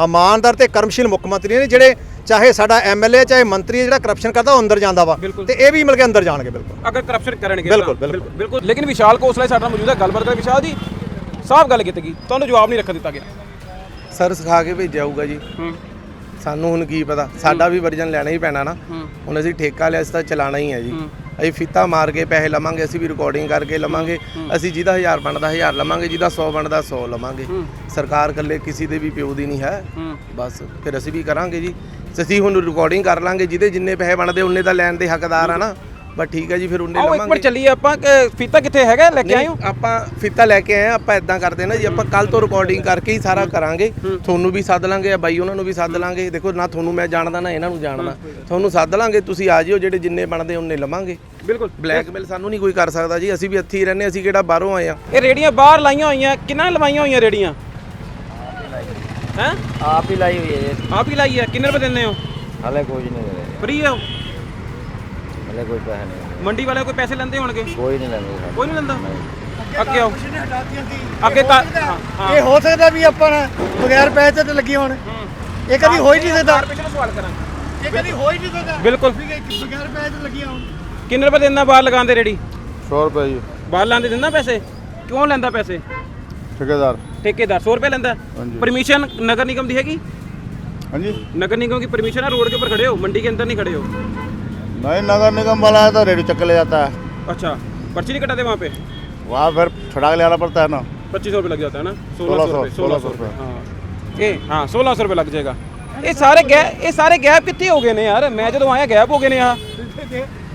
ਇਮਾਨਦਾਰ ਤੇ ਕਰਮਸ਼ੀਲ ਮੁੱਖ ਮੰਤਰੀ ਨੇ ਜਿਹੜੇ ਚਾਹੇ ਸਾਡਾ ਐਮਐਲਏ ਚਾਹੇ ਮੰਤਰੀ ਹੈ ਜਿਹੜਾ ਕਰਪਸ਼ਨ ਕਰਦਾ ਉਹ ਅੰਦਰ ਜਾਂਦਾ ਵਾ। ਤੇ ਇਹ ਵੀ ਮਿਲ ਕੇ ਅੰਦਰ ਜਾਣਗੇ ਬਿਲਕੁਲ। ਅਗਰ ਕਰਪਸ਼ਨ ਕਰਨਗੇ ਬਿਲਕੁਲ, ਤਾਂ। ਬਿਲਕੁਲ। ਬਿਲਕੁਲ। ਲੇਕਿਨ ਵਿਸ਼ਾਲ ਕੋਸਲਾ ਸਾਡਾ ਮੌਜੂਦ ਹੈ। ਗੱਲਬਾਤ ਕਰ ਵਿਸ਼ਾਲ ਜੀ ਸਾਫ਼ ਗੱਲ ਕੀਤੀ ਗਈ। ਤੁਹਾਨੂੰ ਜਵਾਬ ਨਹੀਂ ਰੱਖਣ ਦਿੱਤਾ ਗਿਆ। ਸਰ ਸਿਖਾ ਕੇ ਭੇਜਿਆ ਹੋਊਗਾ ਜੀ। ਸਾਨੂੰ ਹੁਣ ਕੀ ਪਤਾ? ਸਾਡਾ ਵੀ ਵਰਜਨ ਲੈਣਾ ਹੀ ਪੈਣਾ ਨਾ। ਹੁਣ ਅਸੀਂ ਠੇਕਾ ਲਿਆ ਅਸੀਂ ਤਾਂ ਚਲਾਣਾ ਹੀ ਹੈ ਜੀ। ਅਸੀਂ ਫੀਤਾ ਮਾਰ ਕੇ ਪੈਸੇ ਲਵਾਂਗੇ ਅਸੀਂ ਵੀ ਰਿਕਾਰਡਿੰਗ ਕਰਕੇ ਲਵਾਂਗੇ। ਅਸੀਂ ਜਿਹਦਾ 1000 ਬਣਦਾ 1000 ਲਵਾਂਗੇ ਜਿਹਦਾ 100 ਬਣਦਾ 100 ਲਵਾਂਗੇ। ਸਰਕਾਰ ਇਕੱਲੇ ਕਿਸੇ ਦੇ ਵੀ ਪਿਓ ਦੀ ਨਹੀਂ ਹੈ। ਬਸ ਫਿਰ ਅਸੀਂ ਵੀ ਕਰਾਂਗੇ ਜੀ। ਅਸੀਂ ਹੁਣ ਰਿਕਾਰਡਿੰਗ ਕਰ ਲਾਂਗੇ ਜਿਹਦੇ ਜਿੰਨੇ ਪੈਸੇ ਬਣਦੇ ਉਹਨੇ ਤਾਂ ਲੈਣ ਦੇ ਹੱਕਦਾਰ ਆ ਨਾ। ਬਸ ਠੀਕ ਹੈ ਜੀ ਫਿਰ ਉਹਨੇ ਆਓ ਇੱਕ ਵਾਰ ਲਵਾਂਗੇ। ਚੱਲੀਏ ਆਪਾਂ ਕਿ ਫੀਤਾ ਕਿੱਥੇ ਹੈਗਾ ਲੈ ਕੇ ਆਏ ਹੋ ਨਹੀਂ, ਆਪਾਂ ਫੀਤਾ ਲੈ ਕੇ ਆਏ ਆ ਆਪਾਂ ਇਦਾਂ ਕਰਦੇ ਨਾ ਜੀ ਆਪਾਂ ਕੱਲ ਤੋਂ ਰਿਕਾਰਡਿੰਗ ਕਰਕੇ ਹੀ ਸਾਰਾ ਕਰਾਂਗੇ। ਤੁਹਾਨੂੰ ਵੀ ਸੱਦ ਲਾਂਗੇ ਆ ਬਾਈ ਉਹਨਾਂ ਨੂੰ ਵੀ ਸੱਦ ਲਾਂਗੇ। ਦੇਖੋ ਨਾ ਤੁਹਾਨੂੰ ਮੈਂ ਜਾਣਦਾ ਨਾ ਇਹਨਾਂ ਨੂੰ ਜਾਣਦਾ। ਤੁਹਾਨੂੰ ਸੱਦ ਲਾਂਗੇ ਤੁਸੀਂ ਆ ਜਿਓ ਜਿਹੜੇ ਜਿੰਨੇ ਬਣਦੇ ਉਹਨੇ ਲਵਾਂਗੇ। ਬਿਲਕੁਲ। ਬਲੈਕਮੇਲ ਸਾਨੂੰ ਨਹੀਂ ਕੋਈ ਕਰ ਸਕਦਾ ਜੀ ਅਸੀਂ ਵੀ ਇੱਥੇ ਹੀ ਰਹਿੰਦੇ ਅਸੀਂ ਕਿਹੜਾ ਬਾਹਰੋਂ ਆਏ ਆ ਇਹ ਰੇੜੀਆਂ ਬਾਹਰ ਲਾਈਆਂ ਹੋਈਆਂ ਕਿੰਨਾ ਲਵਾਈਆਂ ਹੋਈਆਂ ਰੇੜੀਆਂ? ਹੈ? ਆਪ ਹੀ ਲਾਈ ਹੋਈ ਹੈ ਜੀ। ਆਪ ਹੀ ਲਾਈ ਹੈ ਕਿੰਨੇ ਰੁਪਏ ਦਿੰਦੇ ਹੋ? ਹਲੇ ਕੁਝ ਨਹੀਂ ਦੇ ਰਹੇ ਫ੍ਰੀ ਹੈ? ਇਹਨੇ ਕੋਈ ਪੈਸਾ ਨਹੀਂ ਮੰਡੀ ਵਾਲੇ ਕੋਈ ਪੈਸੇ ਲੈਂਦੇ ਹੋਣਗੇ? ਕੋਈ ਨਹੀਂ ਲੈਂਦੇ ਕੋਈ ਨਹੀਂ ਲੈਂਦਾ? ਅੱਗੇ ਆਓ। ਅੱਗੇ ਕਾ- ਇਹ ਹੋ ਸਕਦਾ ਵੀ ਆਪਾਂ ਬਗੈਰ ਪੈਸੇ ਤੇ ਲੱਗੇ ਹੋਣ। ਇਹ ਕਦੀ ਹੋ ਨਹੀਂ ਸਕਦਾ। ਕਾਰਪੋਰੇਸ਼ਨ ਸਵਾਲ ਕਰਾਂ ਇਹ ਕਦੀ ਹੋ ਨਹੀਂ ਸਕਦਾ। ਬਿਲਕੁਲ। ਬਗੈਰ ਪੈਸੇ ਤੇ ਲੱਗੇ ਹੋਣ। ਕਿੰਨੇ ਰੁਪਏ ਦਿੰਦਾ ਬਾਹਰ ਲਗਾਉਂਦੇ ਰੇੜੀ? 100 ਰੁਪਏ ਜੀ। ਬਾਹਰ ਲਾਉਂਦੇ ਦਿੰਦਾ ਪੈਸੇ? ਕਿਉਂ ਲੈਂਦਾ ਪੈਸੇ? ਠੇਕੇਦਾਰ। ਠੇਕੇਦਾਰ 100 ਰੁਪਏ ਲੈਂਦਾ? ਪਰਮਿਸ਼ਨ ਨਗਰ ਨਿਗਮ ਦੀ ਹੈਗੀ? ਹਾਂਜੀ। ਨਗਰ ਨਿਗਮ ਦੀ ਪਰਮਿਸ਼ਨ ਹੈ ਰੋਡ ਦੇ ਉੱਪਰ ਖੜੇ ਹੋ ਮੰਡੀ ਦੇ ਅੰਦਰ ਨਹੀਂ ਖੜੇ ਹੋ? नहीं नगर निगम वाला है तो रेडी चक्कर ले जाता है अच्छा पर्ची नहीं कटाते वहाँ पे वहाँ फिर छुड़ा के ले आना पड़ता है ना पच्चीस सौ रुपये लग जाता है ना सोलह सौ, रुपये सोलह सौ सौ रुपये हाँ ये हाँ सोलह सौ रुपये लग जाएगा ये सारे गैप ये सारे गैप कितने हो गए ने यार मैं जो आया गैप हो गए ने यहाँ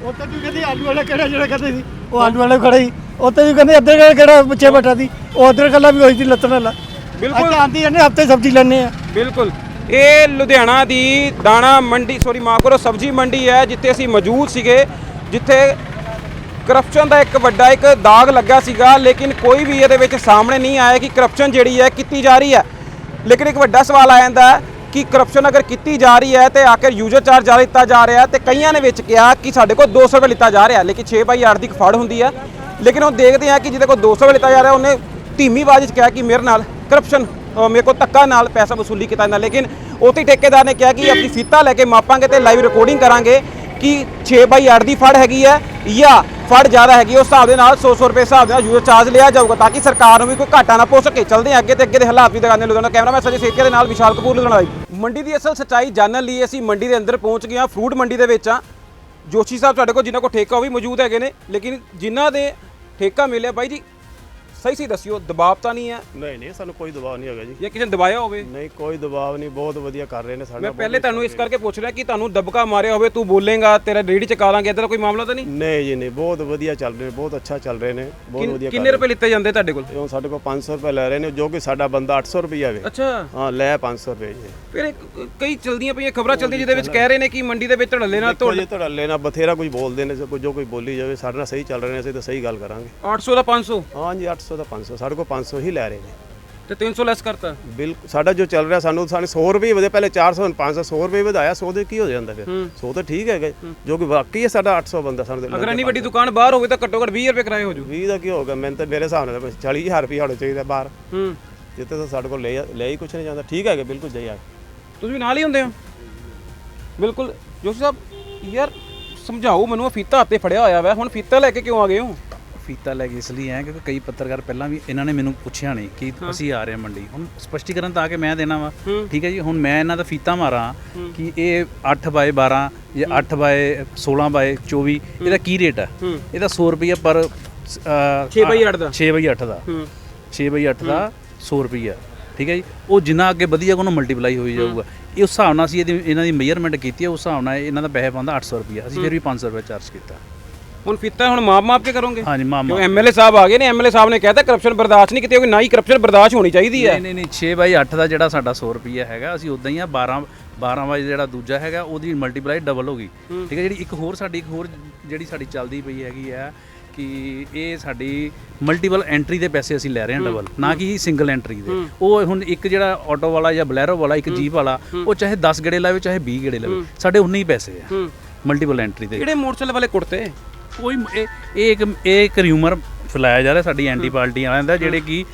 ਉੱਥੇ ਤੂੰ ਕਹਿੰਦੀ ਆਲੂ ਵਾਲਾ ਕਿਹੜਾ ਜਿਹੜਾ ਕਹਿੰਦੇ ਸੀ ਉਹ ਆਲੂ ਵਾਲਾ ਖੜਾ ਸੀ ਉੱਥੇ ਵੀ ਕਹਿੰਦੇ ਅੱਧੇ ਕਿਹੜਾ ਕਿਹੜਾ ਪਿੱਛੇ ਬੈਠਾ ਸੀ ਉਹ ਅਦਰ ਕੱਲਾ ਵੀ ਹੋਈ ਸੀ ਲੱਤਣ ਵਾਲਾ ਬਿਲਕੁਲ। ਅੱਜ ਆਂਦੀ ਜਾਂਦੇ ਹਫਤੇ ਸਬਜ਼ੀ ਲੈਣੇ ਆ ਬਿਲਕੁਲ ਇਹ ਲੁਧਿਆਣਾ ਦੀ ਦਾਣਾ ਮੰਡੀ ਸੌਰੀ ਮਾਫ ਕਰੋ, ਸਬਜ਼ੀ ਮੰਡੀ ਹੈ, ਜਿੱਥੇ ਅਸੀਂ ਮੌਜੂਦ ਸੀਗੇ, ਜਿੱਥੇ ਕਰਪਸ਼ਨ ਦਾ ਇੱਕ ਵੱਡਾ ਇੱਕ ਦਾਗ ਲੱਗਾ ਸੀਗਾ, ਲੇਕਿਨ ਕੋਈ ਵੀ ਇਹਦੇ ਵਿੱਚ ਸਾਹਮਣੇ ਨਹੀਂ ਆਇਆ ਕਿ ਕਰਪਸ਼ਨ ਜਿਹੜੀ ਹੈ, ਕੀਤੀ ਜਾ ਰਹੀ ਹੈ। ਲੇਕਿਨ ਇੱਕ ਵੱਡਾ ਸਵਾਲ ਆ ਜਾਂਦਾ ਕਿ ਕਰਪਸ਼ਨ ਅਗਰ ਕੀਤੀ ਜਾ ਰਹੀ ਹੈ ਤੇ ਆਖਿਰ ਯੂਜ਼ਰ ਚਾਰਜ ਜ਼ਿਆਦਾ ਦਿੱਤਾ ਜਾ ਰਿਹਾ ਤੇ ਕਈਆਂ ਨੇ ਵਿੱਚ ਕਿਹਾ ਕਿ ਸਾਡੇ ਕੋਲ 200 ਰੁਪਏ ਲਿੱਤਾ ਜਾ ਰਿਹਾ, ਲੇਕਿਨ 6 ਬਾਈ 8 ਦੀ ਇੱਕ ਫੜ ਹੁੰਦੀ ਹੈ ਲੇਕਿਨ ਉਹ ਦੇਖਦੇ ਆ ਕਿ ਜਿਹਦੇ ਕੋਲ 200 ਰੁਪਏ ਲਿੱਤਾ ਜਾ ਰਿਹਾ, ਉਹਨੇ ਧੀਮੀ ਆਵਾਜ਼ 'ਚ ਕਿਹਾ ਕਿ ਮੇਰੇ ਨਾਲ ਕਰਪਸ਼ਨ ਮੇਰੇ ਕੋਲ ਧੱਕਾ ਨਾਲ ਪੈਸਾ ਵਸੂਲੀ ਕੀਤਾ ਜਾਂਦਾ ਲੇਕਿਨ ਉਤੇ ਠੇਕੇਦਾਰ ਨੇ ਕਿਹਾ ਕਿ ਆਪਣੀ ਫੀਤਾ ਲੈ ਕੇ ਮਾਪਾਂਗੇ ਤੇ ਲਾਈਵ ਰਿਕਾਰਡਿੰਗ ਕਰਾਂਗੇ ਕਿ 6 ਬਾਈ 8 ਦੀ ਫੜ ਹੈਗੀ ਹੈ ਜਾਂ ਫੜ ਜ਼ਿਆਦਾ ਹੈਗੀ ਉਸ ਹਿਸਾਬ ਦੇ ਨਾਲ 100 100 ਰੁਪਏ ਹਿਸਾਬ ਦੇ ਨਾਲ ਯੂਜ਼ਰ ਚਾਰਜ ਲਿਆ ਜਾਊਗਾ ਤਾਂ ਕਿ ਸਰਕਾਰ ਨੂੰ ਵੀ ਕੋਈ ਘਾਟਾ ਨਾ ਪਹੁੰਚ ਸਕੇ। ਚਲਦੇ ਅੱਗੇ ਤੇ ਅੱਗੇ ਦੇ ਹਾਲਾਤ ਵੀ ਦਿਖਾਉਂਦੇ ਲੁਧਿਆਣਾ ਕੈਮਰਾ ਮੈਂ ਸਜੇ ਸੇਤੀਆ ਦੇ ਨਾਲ ਵਿਸ਼ਾਲ ਕਪੂਰ ਲੁਧਿਆਣਾ ਲਾਈਵ ਮੰਡੀ ਦੀ ਅਸਲ ਸੱਚਾਈ ਜਾਣਨ ਲਈ ਅਸੀਂ ਮੰਡੀ ਦੇ ਅੰਦਰ ਪਹੁੰਚ ਗਏ ਹਾਂ ਫਰੂਟ ਮੰਡੀ ਦੇ ਵਿੱਚ ਆ ਜੋਸ਼ੀ ਸਾਹਿਬ ਤੁਹਾਡੇ ਕੋਲ ਜਿਨ੍ਹਾਂ ਕੋਲ ਠੇਕਾ ਉਹ ਵੀ ਮੌਜੂਦ ਹੈਗੇ ਨੇ ਲੇਕਿਨ ਜਿਨ੍ਹਾਂ ਦੇ ਠੇਕਾ ਮਿਲਿਆ ਬਾਈ ਜੀ ਸਹੀ ਸਹੀ ਦੱਸਿਓ ਦਬਾਅ ਤਾਂ ਨਹੀਂ ਹੈ? ਨਹੀਂ ਨਹੀਂ ਸਾਨੂੰ ਕੋਈ ਦਬਾਅ ਨਹੀਂ ਹੈਗਾ ਜੀ। ਜਾਂ ਕਿਸੇ ਨੇ ਦਬਾਇਆ ਹੋਵੇ? ਨਹੀਂ ਕੋਈ ਦਬਾਅ ਨਹੀਂ ਬਹੁਤ ਵਧੀਆ ਕਰ ਰਹੇ ਨੇ ਸਾਡੇ ਮੈਂ ਪਹਿਲੇ ਤੁਹਾਨੂੰ ਇਸ ਕਰਕੇ ਪੁੱਛ ਰਿਹਾ ਕਿ ਤੁਹਾਨੂੰ ਦਬਕਾ ਮਾਰਿਆ ਹੋਵੇ ਤੂੰ ਬੋਲੇਗਾ ਤੇਰਾ ਰੇੜੀ ਚਕਾ ਲਾਂਗੇ ਇਦਾਂ ਦਾ ਕੋਈ ਮਾਮਲਾ ਤਾਂ ਨਹੀਂ? ਨਹੀਂ ਜੀ ਨਹੀਂ ਬਹੁਤ ਵਧੀਆ ਚੱਲ ਰਹੇ ਨੇ ਬਹੁਤ ਅੱਛਾ ਚੱਲ ਰਹੇ ਨੇ ਬਹੁਤ ਵਧੀਆ ਕਿੰਨੇ ਰੁਪਏ ਲਿੱਤੇ ਜਾਂਦੇ ਤੁਹਾਡੇ ਕੋਲ। ਉਹ ਸਾਡੇ ਕੋਲ 500 ਰੁਪਏ ਲੈ ਰਹੇ ਨੇ ਜੋ ਕਿ ਸਾਡਾ ਬੰਦਾ 800 ਰੁਪਏ ਵੇ। ਅੱਛਾ। ਹਾਂ ਲੈ 500 ਰੁਪਏ ਜੀ। ਫਿਰ ਕਈ ਚਲਦੀਆਂ ਪਈਆਂ ਖਬਰਾਂ ਚੱਲਦੀਆਂ ਜਿਹਦੇ ਵਿੱਚ ਕਹਿ ਰਹੇ ਨੇ ਕਿ ਮੰਡੀ ਦੇ ਵਿੱਚ ਢੱਲੇ ਨਾਲ ਜੀ ਧੜੱਲੇ ਨਾਲ ਬਥੇਰਾ ਕੁਝ ਬੋਲਦੇ ਨੇ ਜੋ ਜੋ ਕੋਈ ਬੋਲੀ ਜਾਵੇ ਸਾਡੇ ਨਾਲ ਸਹੀ ਚੱਲ ਰਹੇ ਨੇ ਅਸੀਂ ਤਾਂ ਸਹੀ ਗੱਲ ਕਰਾਂਗੇ। 800 ਦਾ 500 ਹਾਂ ਜੀ 800 ਦਾ 500 ਸਾਡੇ ਕੋਲ 500 ਹੀ ਲੈ ਰਹੇ ਨੇ। ਤੇ 300 ਲੈਸ ਕਰਤਾ। ਬਿਲਕੁਲ ਸਾਡਾ ਜੋ ਚੱਲ ਰਿਹਾ ਸਾਨੂੰ ਸਾਨੂੰ 100 ਰੁਪਏ ਵਧੇ ਪਹਿਲੇ 400 ਹੁਣ 500 100 ਰੁਪਏ ਵਧਾਇਆ 100 ਦੇ ਕੀ ਹੋ ਜਾਂਦਾ ਫਿਰ? 100 ਤਾਂ ਠੀਕ ਹੈਗਾ ਜੋ ਕਿ ਵਾਕਈ ਹੈ ਸਾਡਾ 800 ਬੰਦਾ ਸਾਨੂੰ ਤਾਂ ਅਗਰ ਇੰਨੀ ਵੱਡੀ ਦੁਕਾਨ ਬਾਹਰ ਹੋਵੇ ਤਾਂ ਘੱਟੋ ਘੱਟ 20 ਰੁਪਏ ਕਿਰਾਏ ਹੋ ਜੂ 20 ਦਾ ਕੀ ਹੋਗਾ ਮੈਨੂੰ ਤਾਂ ਮੇਰੇ ਹਿਸਾਬ ਨਾਲ ਤਾਂ 40000 ਰੁਪਏ ਹੋਣਾ ਚਾਹੀਦਾ ਬਾਹਰ। ਹੂੰ। ਜਿੱਥੇ ਤਾਂ ਸਾਡੇ ਕੋਲ ਲੈ ਲੈ ਹੀ ਕੁਛ ਨਹੀਂ ਜਾਂਦਾ। ਠੀਕ ਹੈਗਾ ਬਿਲਕੁਲ ਸਹੀ ਆ ਤੁਸੀਂ ਵੀ ਨਾਲ ਹੀ ਹੁੰਦੇ ਹੋ? ਬਿਲਕੁਲ। ਜੋਸ਼ੀ ਸਾਹਿਬ ਯਾਰ ਸਮਝਾਓ ਮੈਨੂੰ ਆਹ ਫੀਤਾ ਹੱਥੇ ਫੜਿਆ ਹੋਇਆ ਵਾ। ਹੁਣ ਫੀਤਾ ਲੈ ਕੇ ਕਿਉਂ ਆ ਗਏ ਹੋ? ਫੀਤਾ ਲੈ ਕੇ ਇਸ ਲਈ ਆਏ ਕਿਉਂਕਿ ਕਈ ਪੱਤਰਕਾਰ ਪਹਿਲਾਂ ਵੀ ਇਹਨਾਂ ਨੇ ਮੈਨੂੰ ਪੁੱਛਿਆ ਨਹੀਂ ਕਿ ਅਸੀਂ ਆ ਰਹੇ ਹਾਂ ਮੰਡੀ। ਹੁਣ ਸਪਸ਼ਟੀਕਰਨ ਤਾਂ ਆ ਕੇ ਮੈਂ ਦੇਣਾ ਵਾ। ਠੀਕ ਹੈ ਜੀ? ਹੁਣ ਮੈਂ ਇਹਨਾਂ ਦਾ ਫੀਤਾ ਮਾਰਾਂ ਕਿ ਇਹ 8 ਬਾਏ 12 ਜਾਂ 8 ਬਾਏ 16 ਬਾਏ 24 ਇਹਦਾ ਕੀ ਰੇਟ ਹੈ? ਇਹਦਾ 100 ਰੁਪਏ ਪਰ 6 ਬਾਈ 8 ਦਾ। 6 ਬਾਈ 8 ਦਾ। 6 ਬਾਈ 8 ਦਾ 100 ਰੁਪਈਆ। ਠੀਕ ਹੈ ਜੀ? ਉਹ ਜਿੰਨਾ ਅੱਗੇ ਵਧੀਆ ਉਹਨੂੰ ਮਲਟੀਪਲਾਈ ਹੋਈ ਜਾਊਗਾ। ਇਹ ਉਸ ਹਿਸਾਬ ਨਾਲ ਅਸੀਂ ਇਹਦੀ ਇਹਨਾਂ ਦੀ ਮੇਜਰਮੈਂਟ ਕੀਤੀ ਹੈ ਉਸ ਹਿਸਾਬ ਨਾਲ ਇਹਨਾਂ ਦਾ ਪੈਸੇ ਪਾਉਂਦਾ 800 ਰੁਪਈਆ। ਅਸੀਂ ਫਿਰ ਵੀ 500 ਰੁਪਏ ਚਾਰਜ ਕੀਤਾ। ਹੁਣ ਫੀਤਾ ਹੁਣ ਮਾਪ ਮਾਪ ਕੇ ਕਰੋਗੇ? ਹਾਂਜੀ ਮਾਮਾ ਕਿਉਂ ਐਮਐਲਏ ਸਾਹਿਬ ਆ ਗਏ ਨੇ ਐਮਐਲਏ ਸਾਹਿਬ ਨੇ ਕਹਿਤਾ ਕਰਪਸ਼ਨ ਬਰਦਾਸ਼ਤ ਨਹੀਂ ਕੀਤੀ ਹੋਗੀ ਨਾ ਹੀ ਕਰਪਸ਼ਨ ਬਰਦਾਸ਼ਤ ਹੋਣੀ ਚਾਹੀਦੀ ਹੈ। ਨਹੀਂ ਨਹੀਂ ਨਹੀਂ 6 ਬਾਈ 8 ਦਾ ਜਿਹੜਾ ਸਾਡਾ 100 ਰੁਪਈਆ ਹੈਗਾ ਅਸੀਂ ਉਦਾਂ ਹੀ ਆ 12 12 ਬਾਈ ਜਿਹੜਾ ਦੂਜਾ ਹੈਗਾ ਉਹਦੀ ਮਲਟੀਪਲਾਈ ਡਬਲ ਹੋ ਗਈ। ਠੀਕ ਹੈ ਜਿਹੜੀ ਇੱਕ ਹੋਰ ਸਾਡੀ ਇੱਕ ਹੋਰ ਜਿਹੜੀ ਸਾਡੀ ਚੱਲਦੀ ਪਈ ਹੈਗੀ ਆ ਕਿ ਇਹ ਸਾਡੀ ਮਲਟੀਪਲ ਐਂਟਰੀ ਦੇ ਪੈਸੇ ਅਸੀਂ ਲੈ ਰਹੇ ਹਾਂ ਡਬਲ ਨਾ ਕਿ ਸਿੰਗਲ ਐਂਟਰੀ ਦੇ। ਉਹ ਹੁਣ ਇੱਕ ਜਿਹੜਾ ਆਟੋ ਵਾਲਾ ਜਾਂ ਬਲੈਰੋ ਵਾਲਾ ਇੱਕ ਜੀਪ ਵਾਲਾ ਉਹ ਚਾਹੇ 10 ਗੇੜੇ ਲਾਵੇ ਚਾਹੇ 20 ਗੇੜੇ ਲਾਵੇ ਸਾਡੇ ਉਨੇ ਹੀ ਪੈਸੇ ਆ ਮਲਟੀਪਲ ਐਂਟਰੀ ਦੇ। ਕਿਹੜੇ ਮੋਟਰਸਾਈਕਲ ਵਾਲੇ ਕੁੜਤੇ? ਕੋਈ ਇਹ ਇਹ ਇੱਕ ਇਹ ਇੱਕ ਰਿਊਮਰ ਫੈਲਾਇਆ ਜਾ ਰਿਹਾ ਸਾਡੀ ਐਂਟੀ ਪਾਰਟੀ ਵਾਲਿਆਂ ਦਾ ਜਿਹੜੇ ਕਿ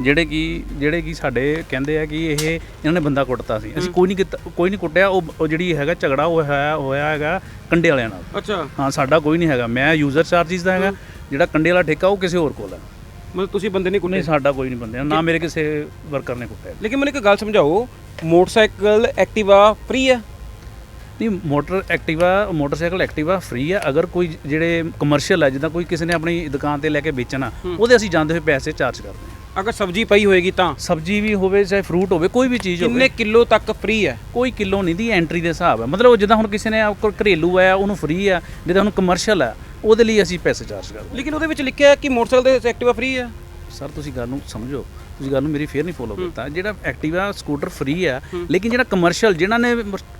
ਜਿਹੜੇ ਕਿ ਜਿਹੜੇ ਕਿ ਸਾਡੇ ਕਹਿੰਦੇ ਆ ਕਿ ਇਹ ਇਹਨਾਂ ਨੇ ਬੰਦਾ ਕੁੱਟਤਾ ਸੀ। ਅਸੀਂ ਕੋਈ ਨਹੀਂ ਕੀਤਾ ਕੋਈ ਨਹੀਂ ਕੁੱਟਿਆ। ਉਹ ਉਹ ਜਿਹੜੀ ਹੈਗਾ ਝਗੜਾ ਉਹ ਹੋਇਆ ਹੋਇਆ ਹੈਗਾ ਕੰਡੇ ਵਾਲਿਆਂ ਨਾਲ। ਅੱਛਾ। ਹਾਂ ਸਾਡਾ ਕੋਈ ਨਹੀਂ ਹੈਗਾ। ਮੈਂ ਯੂਜ਼ਰ ਚਾਰਜਿਸ ਦਾ ਹੈਗਾ। ਜਿਹੜਾ ਕੰਡੇ ਵਾਲਾ ਠੇਕਾ ਉਹ ਕਿਸੇ ਹੋਰ ਕੋਲ ਹੈ। ਮਤਲਬ ਤੁਸੀਂ ਬੰਦੇ ਨਹੀਂ ਕੁੱਟੇ? ਨਹੀਂ ਸਾਡਾ ਕੋਈ ਨਹੀਂ ਬੰਦੇ। ਨਾ ਮੇਰੇ ਕਿਸੇ ਵਰਕਰ ਨੇ ਕੁੱਟਿਆ। ਲੇਕਿਨ ਮੈਨੂੰ ਇੱਕ ਗੱਲ ਸਮਝਾਓ। ਮੋਟਰਸਾਈਕਲ ਐਕਟਿਵਾ ਫ੍ਰੀ ਹੈ? ਨਹੀਂ motor Activa motorcycle Activa free ਹੈ ਅਗਰ ਕੋਈ ਜਿਹੜੇ ਕਮਰਸ਼ੀਅਲ ਹੈ ਜਿੱਦਾਂ ਕੋਈ ਕਿਸੇ ਨੇ ਆਪਣੀ ਦੁਕਾਨ ਤੇ ਲੈ ਕੇ ਵੇਚਣਾ ਉਹਦੇ ਅਸੀਂ ਜਾਂਦੇ ਹੋਏ ਪੈਸੇ ਚਾਰਜ ਕਰਦੇ ਹਾਂ। ਅਗਰ ਸਬਜ਼ੀ ਪਈ ਹੋਏਗੀ ਤਾਂ? ਸਬਜ਼ੀ ਵੀ ਹੋਵੇ ਚਾਹੇ ਫਰੂਟ ਹੋਵੇ ਕੋਈ ਵੀ ਚੀਜ਼ ਕਿੰਨੇ ਹੋਵੇ ਕਿਲੋ ਤੱਕ ਫ੍ਰੀ ਹੈ? ਕੋਈ ਕਿਲੋ ਨਹੀਂ ਦੀ ਐਂਟਰੀ ਦੇ ਹਿਸਾਬ ਹੈ ਮਤਲਬ ਜਿੱਦਾਂ ਹੁਣ ਕਿਸੇ ਨੇ ਆਪ ਕੋਲ ਘਰੇਲੂ ਹੈ ਉਹਨੂੰ ਫ੍ਰੀ ਹੈ ਜਿੱਦਾਂ ਹੁਣ ਕਮਰਸ਼ੀਅਲ ਹੈ ਉਹਦੇ ਲਈ ਅਸੀਂ ਪੈਸੇ ਚਾਰਜ ਕਰਦੇ ਲੇਕਿਨ ਉਹਦੇ ਵਿੱਚ ਲਿਖਿਆ ਹੈ ਕਿ ਮੋਟਰਸਾਈਕਲ ਦੇ ਐਕਟਿਵਾ ਫ੍ਰੀ ਹੈ? ਸਰ ਤੁਸੀਂ ਗੱਲ ਨੂੰ ਸਮਝੋ। ਤੁਸੀਂ ਗੱਲ ਨੂੰ ਮੇਰੀ ਫੇਰ ਨਹੀਂ ਫੋਲੋ ਕੀਤਾ। ਜਿਹੜਾ ਐਕਟਿਵਾ ਸਕੂਟਰ ਫ੍ਰੀ ਹੈ ਲੇਕਿਨ ਜਿਹੜਾ ਕਮਰਸ਼ੀਅਲ ਜਿਨ੍ਹਾਂ ਨੇ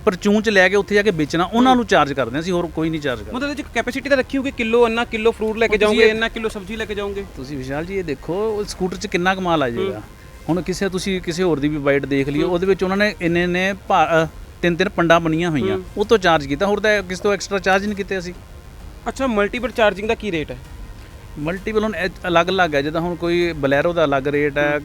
ਪਰਚੂਨ ਚ ਲੈ ਕੇ ਉੱਥੇ ਜਾ ਕੇ ਵੇਚਣਾ ਉਹਨਾਂ ਨੂੰ ਚਾਰਜ ਕਰਦੇ ਅਸੀਂ ਹੋਰ ਕੋਈ ਨਹੀਂ ਚਾਰਜ ਕਰਦੇ। ਮਤਲਬ ਇਹਦੇ ਵਿੱਚ ਕੈਪੈਸਿਟੀ ਤਾਂ ਰੱਖੀ ਹੋਊਗੀ ਕਿਲੋ ਇੰਨਾ ਕਿਲੋ ਫਰੂਟ ਲੈ ਕੇ ਜਾਓਗੇ ਇੰਨਾ ਕਿਲੋ ਸਬਜ਼ੀ ਲੈ ਕੇ ਜਾਓਗੇ। ਤੁਸੀਂ ਵਿਸ਼ਾਲ ਜੀ ਇਹ ਦੇਖੋ ਸਕੂਟਰ 'ਚ ਕਿੰਨਾ ਕਮਾਲ ਆ ਜਾਏਗਾ ਹੁਣ ਕਿਸੇ ਤੁਸੀਂ ਕਿਸੇ ਹੋਰ ਦੀ ਵੀ ਬਾਈਟ ਦੇਖ ਲਿਓ ਉਹਦੇ ਵਿੱਚ ਉਹਨਾਂ ਨੇ ਇੰਨੇ ਨੇ ਤਿੰਨ ਤਿੰਨ ਪੰਡਾਂ ਬਣੀਆਂ ਹੋਈਆਂ। ਉਹ ਤੋਂ ਚਾਰਜ ਕੀਤਾ ਹੋਰ ਤਾਂ ਕਿਸੇ ਤੋਂ ਐਕਸਟਰਾ ਚਾਰਜ ਨਹੀਂ ਕੀਤੇ ਅਸੀਂ। ਅੱਛਾ ਮਲਟੀਪਲ ਚਾਰਜਿੰਗ ਦਾ ਕੀ ਰੇਟ ਹੈ? ਮਲਟੀਪਲ ਹੁਣ ਇਹ ਅਲੱਗ-ਅਲੱਗ ਹੈ ਜਿੱਦਾਂ ਹੁਣ ਕੋਈ ਬਲੈਰੋ ਦਾ ਅਲੱਗ ਰੇਟ ਹੈ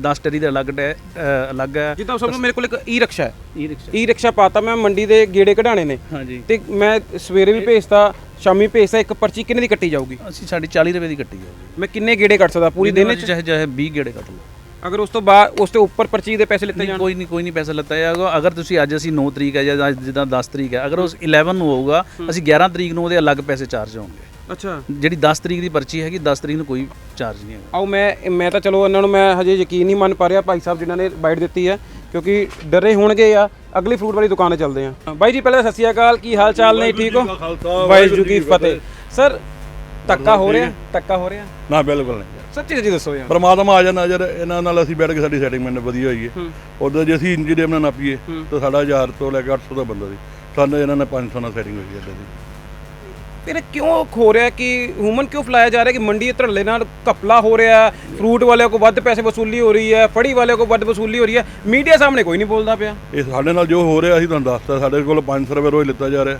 10 ਟਰੀ ਦਾ ਅਲੱਗ ਟੈ- ਅ, ਅਲੱਗ ਹੈ। ਜਿੱਦਾਂ ਸਮਝੋ ਮੇਰੇ ਕੋਲ ਇੱਕ ਈ ਰਿਕਸ਼ਾ ਹੈ। ਈ ਰਿਕਸ਼ਾ ਈ ਰਿਕਸ਼ਾ ਪਾਤਾ ਮੈਂ ਮੰਡੀ ਦੇ ਗੇੜੇ ਕਢਾਣੇ ਨੇ। ਹਾਂਜੀ। ਤੇ ਮੈਂ ਸਵੇਰੇ ਵੀ ਭੇਜਤਾ ਸ਼ਾਮੀ ਭੇਜਤਾ ਇੱਕ ਪਰਚੀ ਕਿੰਨੇ ਦੀ ਕੱਟੀ ਜਾਊਗੀ? ਅਸੀਂ ਸਾਡੀ 40 ਰੁਪਏ ਦੀ ਕੱਟੀ ਜਾਊਗੀ। ਮੈਂ ਕਿੰਨੇ ਗੇੜੇ ਕੱਟ ਸਕਦਾ ਪੂਰੀ ਦਿਨ ਚ? ਚਾਹੇ ਚਾਹੇ 20 ਗੇੜੇ ਕੱਟ ਲਓ। ਅਗਰ ਉਸ ਤੋਂ ਬਾਅਦ ਉਸ ਤੋਂ ਉੱਪਰ ਪਰਚੀ ਦੇ ਪੈਸੇ ਲਿੱਤੇ ਨਹੀਂ ਜਾਣ? ਕੋਈ ਨਹੀਂ ਕੋਈ ਨਹੀਂ ਪੈਸਾ ਲੱਤਾ ਜਾਏਗਾ ਅਗਰ ਤੁਸੀਂ ਅੱਜ ਅਸੀਂ 9 ਤਰੀਕ ਹੈ ਜਾਂ ਅੱਜ ਜਿੱਦਾਂ 10 ਤਰੀਕ ਹੈ ਅਗਰ ਉਸ 11 ਨੂੰ ਹੋਊਗਾ ਅਸੀਂ 11 ਤਰੀਕ ਨੂੰ ਉਹਦੇ ਅਲੱਗ ਪੈਸੇ ਚਾਰਜ ਹੋਣਗੇ। ਅੱਛਾ। ਜਿਹੜੀ 10 ਤਰੀਕ ਦੀ ਪਰਚੀ ਹੈਗੀ 10 ਤਰੀਕ ਨੂੰ ਕੋਈ ਚਾਰਜ ਨਹੀਂ ਹੈਗਾ। ਆਓ ਮੈਂ ਮੈਂ ਤਾਂ ਚਲੋ ਇਹਨਾਂ ਨੂੰ ਮੈਂ ਹਜੇ ਯਕੀਨ ਨਹੀਂ ਮੰਨ ਪਾ ਰਿਹਾ ਭਾਈ ਸਾਹਿਬ ਜਿਨ੍ਹਾਂ ਨੇ ਬਾਈਟ ਦਿੱਤੀ ਹੈ ਕਿਉਂਕਿ ਡਰੇ ਹੋਣਗੇ ਆ। ਅਗਲੀ ਫਰੂਟ ਵਾਲੀ ਦੁਕਾਨ ਤੇ ਚੱਲਦੇ ਆ ਬਾਈ ਜੀ ਪਹਿਲਾਂ ਸਤਿ ਸ਼੍ਰੀ ਅਕਾਲ ਕੀ ਹਾਲ ਚਾਲ ਨੇ? ਠੀਕ ਹੋ? ਵਾਹਿਗੁਰੂ ਜੀ ਕੀ ਫਤਿਹ। ਸਰ ਧੱਕਾ ਹੋ ਰਿਹਾ? ਧੱਕਾ ਹੋ ਰਿਹਾ? ਨਾ ਬਿਲਕੁਲ ਨਹੀਂ। ਸੱਚੀ ਸੱਚੀ ਦੱਸੋ ਯਾਰ। ਪਰਮਾਤਮਾ ਆ ਜਾਣਾ ਜਰ ਇਹਨਾਂ ਨਾਲ ਅਸੀਂ ਬੈਠ ਕੇ ਸਾਡੀ ਸੈਟਿੰਗਮੈਂਟ ਵਧੀਆ ਹੋਈ ਹੈ। ਉਦੋਂ ਜੇ ਅਸੀਂ ਇੰਜੀ ਡੇਮ ਨਾਲ ਨਾਪੀਏ ਤਾਂ ਸਾਡਾ 1000 ਤੋਂ ਲੈ ਕੇ 800 ਦਾ ਬੰਦਾ ਸੀ। ਸਾਨੂੰ ਇਹਨਾਂ ਨੇ 500 ਨਾਲ ਸੈਟਿੰਗ ਹੋਈ ਹੈ ਦੀ। ਫਿਰ ਕਿਉਂ ਖੋ ਰਿਹਾ ਕਿ ਹਿਊਮਨ ਕਿਉਂ ਫਲਾਇਆ ਜਾ ਰਿਹਾ ਕਿ ਮੰਡੀ ਦੇ ਧੜੱਲੇ ਨਾਲ ਘਪਲਾ ਹੋ ਰਿਹਾ ਫਰੂਟ ਵਾਲਿਆਂ ਕੋ ਵੱਧ ਪੈਸੇ ਵਸੂਲੀ ਹੋ ਰਹੀ ਹੈ ਫੜੀ ਵਾਲਿਆਂ ਕੋ ਵੱਧ ਵਸੂਲੀ ਹੋ ਰਹੀ ਹੈ ਮੀਡੀਆ ਸਾਹਮਣੇ ਕੋਈ ਨਹੀਂ ਬੋਲਦਾ ਪਿਆ। ਇਹ ਸਾਡੇ ਨਾਲ ਜੋ ਹੋ ਰਿਹਾ ਅਸੀਂ ਤੁਹਾਨੂੰ ਦੱਸਤਾ ਸਾਡੇ ਕੋਲ 500 ਰੁਪਏ ਰੋਜ਼ ਲਿੱਤਾ ਜਾ ਰਿਹਾ।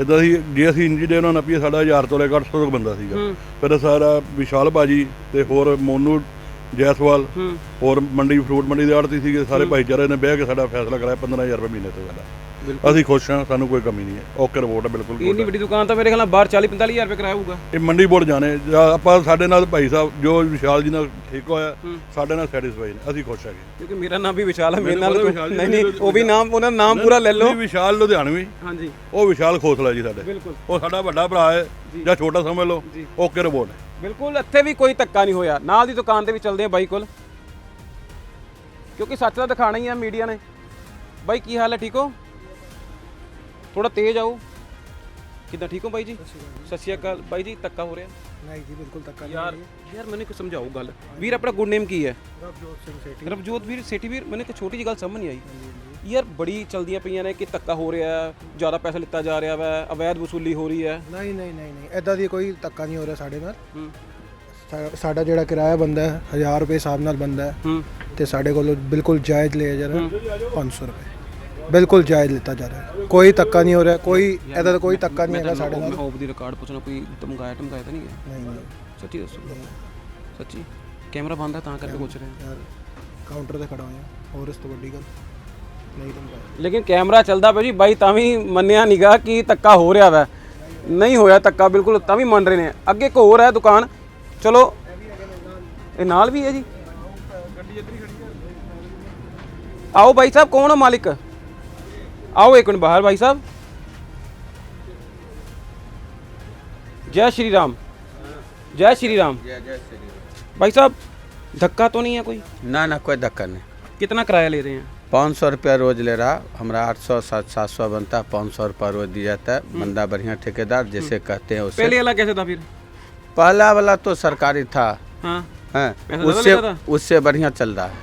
ਇਦਾਂ ਅਸੀਂ ਜੇ ਅਸੀਂ ਇੰਜੀ ਡੇ ਨਾਲ ਨਾਪੀਏ ਸਾਡਾ 1000 ਤੋਂ ਲੈ ਕੇ 800 ਤੱਕ ਬੰਦਾ ਸੀਗਾ। ਫਿਰ ਸਾਰਾ ਵਿਸ਼ਾਲ ਬਾਜੀ ਤੇ ਹੋਰ ਮੋਨੂ ਜੈਸਵਾਲ ਹੋਰ ਮੰਡੀ ਫਰੂਟ ਮੰਡੀ ਦੇ ਆੜਤੀ ਸੀਗੇ ਸਾਰੇ ਭਾਈਚਾਰੇ ਨੇ ਬਹਿ ਕੇ ਸਾਡਾ ਫੈਸਲਾ ਕਰਾਇਆ 15000 ਰੁਪਏ ਮਹੀਨੇ ਤੋਂ ਸਾਡਾ। ਅਸੀਂ ਖੁਸ਼ ਹਾਂ ਸਾਨੂੰ ਕੋਈ ਕਮੀ ਨਹੀਂ ਹੈ। ਓਕੇ ਰਿਪੋਰਟ ਹੈ ਬਿਲਕੁਲ good ਇੰਨੀ ਹੈ। ਵੱਡੀ ਦੁਕਾਨ ਤਾਂ ਮੇਰੇ ਖਿਆਲ ਨਾਲ ਬਾਹਰ 40 45 ਹਜ਼ਾਰ ਰੁਪਏ ਕਿਰਾਇਆ ਹੋਊਗਾ। ਇਹ ਮੰਡੀ ਬੋਰਡ ਜਾਣੇ ਜਾਂ ਆਪਾਂ ਸਾਡੇ ਨਾਲ ਭਾਈ ਸਾਹਿਬ ਜੋ ਵਿਸ਼ਾਲ ਜੀ ਨਾਲ ਠੀਕ ਹੋਇਆ ਸਾਡੇ ਨਾਲ ਸੈਟੀਸਫਾਈ ਨੇ ਅਸੀਂ ਖੁਸ਼ ਹੈਗੇ। ਕਿਉਂਕਿ ਮੇਰਾ ਨਾਮ ਵੀ ਵਿਸ਼ਾਲ ਹੈ ਮੇਰੇ ਮੈਨੂੰ ਨਾਲ ਪਤਾ ਵਿਸ਼ਾਲ ਜੀ ਨਹੀਂ ਨਹੀਂ ਉਹ ਵੀ ਨਾਮ ਉਹਨਾਂ ਦਾ ਨਾਮ ਪੂਰਾ ਲੈ ਲਓ। ਨਹੀਂ, ਵਿਸ਼ਾਲ ਲੁਧਿਆਣਵੀ। ਹਾਂਜੀ। ਉਹ ਵਿਸ਼ਾਲ ਖੋਸਲਾ ਜੀ ਸਾਡੇ। ਬਿਲਕੁਲ। ਉਹ ਸਾਡਾ ਵੱਡਾ ਭਰਾ ਹੈ ਜਾਂ। ਛੋਟਾ ਸਮਝ ਲਓ ਓਕੇ ਰਿਪੋਰਟ ਹੈ। ਬਿਲਕੁਲ ਇੱਥੇ ਵੀ ਕੋਈ ਧੱਕਾ ਨਹੀਂ ਹੋਇਆ। ਨਾਲ ਦੀ ਦੁਕਾਨ ਤੇ ਵੀ ਚੱਲਦੇ ਆ ਬਾਈ ਕੋਲ। ਕਿਉਂਕਿ ਸੱਚ ਦਾ ਦਿਖਾਣਾ ਹੀ ਆ ਮੀਡੀਆ ਨੇ। ਬਾਈ ਕੀ ਹਾਲ ਹੈ ਠੀਕ ਹੋ? ਥੋੜਾ ਤੇਜ਼ ਆਓ। ਕਿੱਦਾਂ ਠੀਕ ਹੋ ਬਾਈ ਜੀ? ਸਤਿ ਸ਼੍ਰੀ ਅਕਾਲ ਬਾਈ ਜੀ ਧੱਕਾ ਹੋ ਰਿਹਾ। ਨਹੀਂ ਜੀ ਬਿਲਕੁਲ ਧੱਕਾ ਨਹੀਂ ਯਾਰ ਯਾਰ ਮੈਨੂੰ ਇੱਕ ਸਮਝਾਓ ਗੱਲ। ਵੀਰ ਆਪਣਾ ਗੁੱਡ ਨੇਮ ਕੀ ਹੈ? ਰਵਜੋਤ ਸਿੰਘ ਸੇਠੀ। ਰਵਜੋਤ ਵੀਰ ਸੇਠੀ ਵੀਰ ਮੈਨੂੰ ਇੱਕ ਛੋਟੀ ਜਿਹੀ ਗੱਲ ਸਮਝ ਨਹੀਂ ਆਈ। ਯਾਰ ਬੜੀ ਚਲਦੀਆਂ ਪਈਆਂ ਨੇ ਕਿ ਧੱਕਾ ਹੋ ਰਿਹਾ ਜ਼ਿਆਦਾ ਪੈਸਾ ਲਿੱਤਾ ਜਾ ਰਿਹਾ ਵਾ ਅਵੈਧ ਵਸੂਲੀ ਹੋ ਰਹੀ ਹੈ। ਨਹੀਂ ਨਹੀਂ ਨਹੀਂ ਨਹੀਂ। ਐਦਾਂ ਦੀ ਕੋਈ ਧੱਕਾ ਨਹੀਂ ਹੋ ਰਿਹਾ ਸਾਡੇ ਨਾਲ। ਸਾ- ਸਾਡਾ ਜਿਹੜਾ ਕਿਰਾਇਆ ਬੰਦਾ ਹੈ 1000 ਰੁਪਏ ਹਿਸਾਬ ਨਾਲ ਬੰਦਾ ਹੈ ਤੇ ਸਾਡੇ ਕੋਲੋਂ ਬਿਲਕੁਲ ਜਾਇਜ਼ ਲਿਆ ਜਾ ਰਿਹਾ 500 ਰੁਪਏ। ਬਿਲਕੁਲ ਜਾਇਜ਼ ਲਿੱਤਾ ਜਾ ਰਿਹਾ। ਕੋਈ ਧੱਕਾ ਨਹੀਂ ਹੋ ਰਿਹਾ ਕੋਈ ਐਦਾ ਦਾ ਕੋਈ ਧੱਕਾ ਨਹੀਂ ਹੈਗਾ ਸਾਡੇ ਨਾਲ। ਹੋਪ ਦੀ ਰਿਕਾਰਡ ਪੁੱਛਣਾ ਕੋਈ ਧਮਕਾਇਆ ਧਮਕਾਇਆ ਤਾਂ ਨਹੀਂ ਹੈ ਨਹੀਂ ਨਹੀਂ। ਸੱਚੀ ਦੱਸੋ। ਸੱਚੀ? ਕੈਮਰਾ ਬੰਦ ਹੈ ਤਾਂ ਕਰਕੇ ਪੁੱਛ ਰਹੇ ਹਾਂ? ਯਾਰ ਕਾਊਂਟਰ ਤੇ ਖੜਾ ਹੋਇਆ। ਹੋਰ ਇਸ ਤੋਂ ਵੱਡੀ ਗੱਲ ਨਹੀਂ ਧਮਕਾਇਆ ਲੇਕਿਨ ਕੈਮਰਾ ਚੱਲਦਾ ਪਿਆ ਜੀ ਬਾਈ ਤਾਂ ਵੀ ਮੰਨਿਆ ਨਿਗਾ ਕਿ ਧੱਕਾ ਹੋ ਰਿਹਾ ਵੈ। ਨਹੀਂ ਹੋਇਆ ਧੱਕਾ ਬਿਲਕੁਲ ਤਾਂ ਵੀ ਮੰਨ ਰਹੇ ਨੇ। ਅੱਗੇ ਇੱਕ ਹੋਰ ਹੈ ਦੁਕਾਨ। ਚਲੋ ਇਹ ਨਾਲ ਵੀ ਹੈ ਜੀ। ਆਓ ਭਾਈ ਸਾਹਿਬ ਕੌਣ ਹੈ ਮਾਲਿਕ? आओ एक मिनट बाहर भाई साहब। जय श्री राम। जय श्री राम। भाई साहब धक्का तो नहीं है कोई? ना ना कोई धक्का नहीं। कितना किराया ले रहे हैं? पाँच सौ रुपया रोज ले रहा। हमारा आठ सौ सात सात सौ बनता है पाँच सौ रुपया रोज दिया जाता। है बंदा बढ़िया ठेकेदार जैसे कहते हैं उससे पहले वाला कैसे था फिर? पहला वाला तो सरकारी था। हाँ। हैं उससे उससे बढ़िया चल रहा है।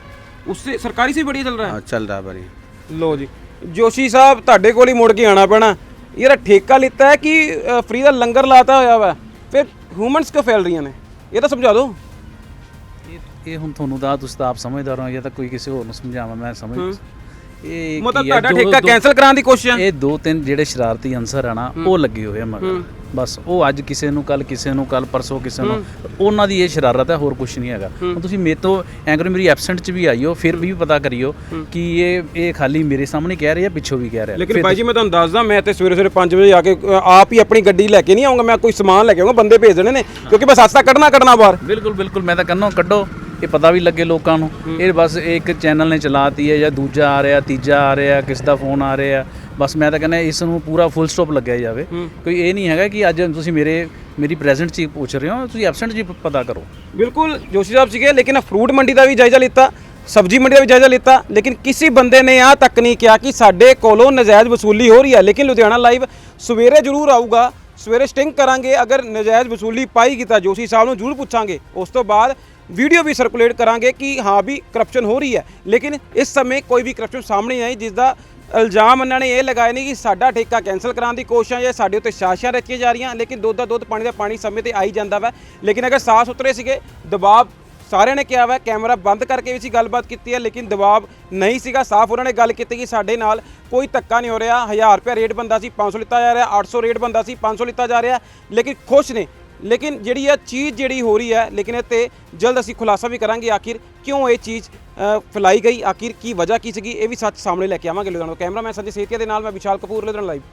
उससे सरकारी से बढ़िया चल रहा है? हाँ, चल रहा है बढ़िया। ਲੋ ਜੀ ਜੋਸ਼ੀ ਸਾਹਿਬ ਤੁਹਾਡੇ ਕੋਲ ਹੀ ਮੁੜ ਕੇ ਆਣਾ ਪੈਣਾ। ਯਾਰ ਠੇਕਾ ਲਿੱਤਾ ਹੈ ਕਿ ਫ੍ਰੀ ਦਾ ਲੰਗਰ ਲਾਤਾ ਹੋਇਆ ਵਾ? ਫਿਰ ਹਿਊਮਨਸ ਕਿਉਂ ਫੈਲ ਰਹੀਆਂ ਨੇ? ਇਹ ਤਾਂ ਸਮਝਾ ਦਿਓ। ਇਹ ਹੁਣ ਤੁਹਾਨੂੰ ਦਾ ਤੁਸੀਂ ਤਾਂ ਆਪ ਸਮਝਦਾਰ ਹੋ ਜਾਂ ਤਾਂ ਕੋਈ ਕਿਸੇ ਹੋਰ ਨੂੰ ਸਮਝਾਵਾਂ ਮੈਂ ਸਮਝ। ਇਹ ਮਤਲਬ ਕੀ ਆ, ਤੁਹਾਡਾ ਠੇਕਾ ਦੋ- cancel ਕਰਾਉਣ ਦੀ ਕੋਸ਼ਿਸ਼ ਹੈ? ਇਹ ਦੋ ਤਿੰਨ ਜਿਹੜੇ ਸ਼ਰਾਰਤੀ ਅੰਸਰ ਆ ਨਾ ਉਹ ਲੱਗੇ ਹੋਏ ਆ ਮਗਰ। ਬਸ ਉਹ ਅੱਜ ਕਿਸੇ ਨੂੰ ਕੱਲ ਕਿਸੇ ਨੂੰ ਕੱਲ ਪਰਸੋਂ ਕਿਸੇ ਨੂੰ ਉਹਨਾਂ ਦੀ ਇਹ ਸ਼ਰਾਰਤ ਹੈ ਹੋਰ ਕੁਝ ਨਹੀਂ ਹੈਗਾ। ਹੁਣ ਤੁਸੀਂ ਮੇਰੇ ਤੋਂ ਐਂਗਰ ਮੇਰੀ ਐਬਸੈਂਟ ਚ ਵੀ ਆਈਓ ਫਿਰ ਵੀ ਪਤਾ ਕਰਿਓ ਕਿ ਇਹ ਇਹ ਖਾਲੀ ਮੇਰੇ ਸਾਹਮਣੇ ਕਹਿ ਰਿਹਾ ਪਿੱਛੋਂ ਵੀ ਕਹਿ ਰਿਹਾ। ਲੇਕਿਨ ਭਾਈ ਜੀ ਮੈਂ ਤੁਹਾਨੂੰ ਦੱਸਦਾ ਮੈਂ ਤੇ ਸਵੇਰੇ ਸਵੇਰੇ 5 ਵਜੇ ਆ ਕੇ ਅ, ਆਪ ਹੀ ਆਪਣੀ ਗੱਡੀ ਲੈ ਕੇ ਨਹੀਂ ਆਉਂਗਾ ਮੈਂ ਕੋਈ ਸਮਾਨ ਲੈ ਕੇ ਆਉਂਗਾ ਬੰਦੇ ਭੇਜ ਦੇਣੇ ਨੇ ਕਿਉਂਕਿ ਬਸ ਸੱਚ ਤਾਂ ਕੱਢਣਾ ਕੱਢਣਾ ਬਾਹਰ। ਬਿਲਕੁਲ ਬਿਲਕੁਲ ਮੈਂ ਤਾਂ ਕਹਿੰਦਾ ਕੱਢੋ। ਇਹ ਪਤਾ ਵੀ ਲੱਗੇ ਲੋਕਾਂ ਨੂੰ। ਇਹ ਬਸ ਇੱਕ ਚੈਨਲ ਨੇ ਚਲਾਤੀ ਹੈ ਜਾਂ ਦੂਜਾ ਆ ਰਿਹਾ ਤੀਜਾ ਆ ਰਿਹਾ ਕਿਸ ਦਾ ਫੋਨ ਆ ਰਿਹਾ। ਬਸ ਮੈਂ ਤਾਂ ਕਹਿੰਦਾ ਇਸ ਨੂੰ ਪੂਰਾ ਫੁੱਲ ਸਟਾਪ ਲੱਗਿਆ ਜਾਵੇ। ਕੋਈ ਇਹ ਨਹੀਂ ਹੈਗਾ ਕਿ ਅੱਜ ਤੁਸੀਂ ਮੇਰੇ ਮੇਰੀ ਪ੍ਰੈਜ਼ੈਂਟ ਚ ਪੁੱਛ ਰਹੇ ਹੋ ਤੁਸੀਂ ਐਬਸੈਂਟ ਚ ਪਤਾ ਕਰੋ। ਬਿਲਕੁਲ ਜੋਸ਼ੀ ਸਾਹਿਬ ਸੀਗੇ ਲੇਕਿਨ ਫਰੂਟ ਮੰਡੀ ਦਾ ਵੀ ਜਾਇਜ਼ਾ ਲਿੱਤਾ ਸਬਜ਼ੀ ਮੰਡੀ ਦਾ ਵੀ ਜਾਇਜ਼ਾ ਲਿੱਤਾ ਲੇਕਿਨ ਕਿਸੇ ਬੰਦੇ ਨੇ ਆ ਤੱਕ ਨਹੀਂ ਕਿਹਾ ਕਿ ਸਾਡੇ ਕੋਲੋਂ ਨਜਾਇਜ਼ ਵਸੂਲੀ ਹੋ ਰਹੀ ਹੈ। ਲੇਕਿਨ ਲੁਧਿਆਣਾ ਲਾਈਵ ਸਵੇਰੇ ਜ਼ਰੂਰ ਆਊਗਾ ਸਵੇਰੇ ਸਟਿੰਗ ਕਰਾਂਗੇ ਅਗਰ ਨਜਾਇਜ਼ ਵਸੂਲੀ ਪਾਈ ਤਾਂ ਜੋਸ਼ੀ ਸਾਹਿਬ ਨੂੰ ਜ਼ਰੂਰ ਪੁੱਛਾਂਗੇ। ਉਸ ਤੋਂ ਬਾਅਦ ਵੀਡੀਓ ਵੀ ਸਰਕੂਲੇਟ ਕਰਾਂਗੇ ਕਿ ਹਾਂ ਵੀ ਕਰਪਸ਼ਨ ਹੋ ਰਹੀ ਹੈ। ਲੇਕਿਨ ਇਸ ਸਮੇਂ ਕੋਈ ਵੀ ਕਰਪਸ਼ਨ ਸਾਹਮਣੇ ਨਹੀਂ ਆਈ ਜਿਸ ਦਾ ਇਲਜ਼ਾਮ ਉਹਨਾਂ ਨੇ ਇਹ ਲਗਾਏ ਨੇ ਕਿ ਸਾਡਾ ਠੇਕਾ ਕੈਨਸਲ ਕਰਾਉਣ ਦੀ ਕੋਸ਼ਿਸ਼ ਹੈ ਜਾਂ ਸਾਡੇ ਉੱਤੇ ਸਾਸ਼ਾਂ ਰਚੀਆਂ ਜਾ ਰਹੀਆਂ, ਲੇਕਿਨ ਦੁੱਧ ਦਾ ਦੁੱਧ, ਪਾਣੀ ਦਾ ਪਾਣੀ ਸਮੇਂ ਤੇ ਆਈ ਜਾਂਦਾ ਵਾ। ਲੇਕਿਨ ਅਗਰ ਸਾਫ਼ ਸੁਥਰੇ ਸੀਗੇ, ਦਬਾਅ ਸਾਰਿਆਂ ਨੇ ਕਿਹਾ ਵਾ, ਕੈਮਰਾ ਬੰਦ ਕਰਕੇ ਵੀ ਸੀ ਗੱਲਬਾਤ ਕੀਤੀ ਹੈ, ਲੇਕਿਨ ਦਬਾਅ ਨਹੀਂ ਸੀਗਾ। ਸਾਫ਼ ਉਹਨਾਂ ਨੇ ਗੱਲ ਕੀਤੀ ਕਿ ਸਾਡੇ ਨਾਲ ਕੋਈ ਧੱਕਾ ਨਹੀਂ ਹੋ ਰਿਹਾ। 1000 ਰੁਪਏ ਰੇਟ ਬੰਦਾ ਸੀ 500 ਲਿੱਤਾ ਜਾ ਰਿਹਾ 800 ਰੇਟ ਬੰਦਾ ਸੀ 500 ਲਿੱਤਾ ਜਾ ਰਿਹਾ। ਲੇਕਿਨ ਖੁਸ਼ ਨੇ। ਲੇਕਿਨ ਜਿਹੜੀ ਇਹ ਚੀਜ਼ ਜਿਹੜੀ ਹੋ ਰਹੀ ਹੈ, ਲੇਕਿਨ ਇਹ ਤੇ ਜਲਦ ਅਸੀਂ ਖੁਲਾਸਾ ਵੀ ਕਰਾਂਗੇ ਆਖਿਰ ਕਿਉਂ ਇਹ ਚੀਜ਼ ਫੈਲਾਈ ਗਈ, ਆਖਿਰ ਕੀ ਵਜ੍ਹਾ ਕੀ ਸੀਗੀ, ਇਹ ਵੀ ਸੱਚ ਸਾਹਮਣੇ ਲੈ ਕੇ ਆਵਾਂਗੇ ਲੁਧਿਆਣਾ ਕੈਮਰਾਮੈਨ ਸੰਜੇ ਸੇਤੀਆ ਦੇ ਨਾਲ ਮੈਂ ਵਿਸ਼ਾਲ ਕਪੂਰ, ਲੁਧਿਆਣਾ ਲਾਈਵ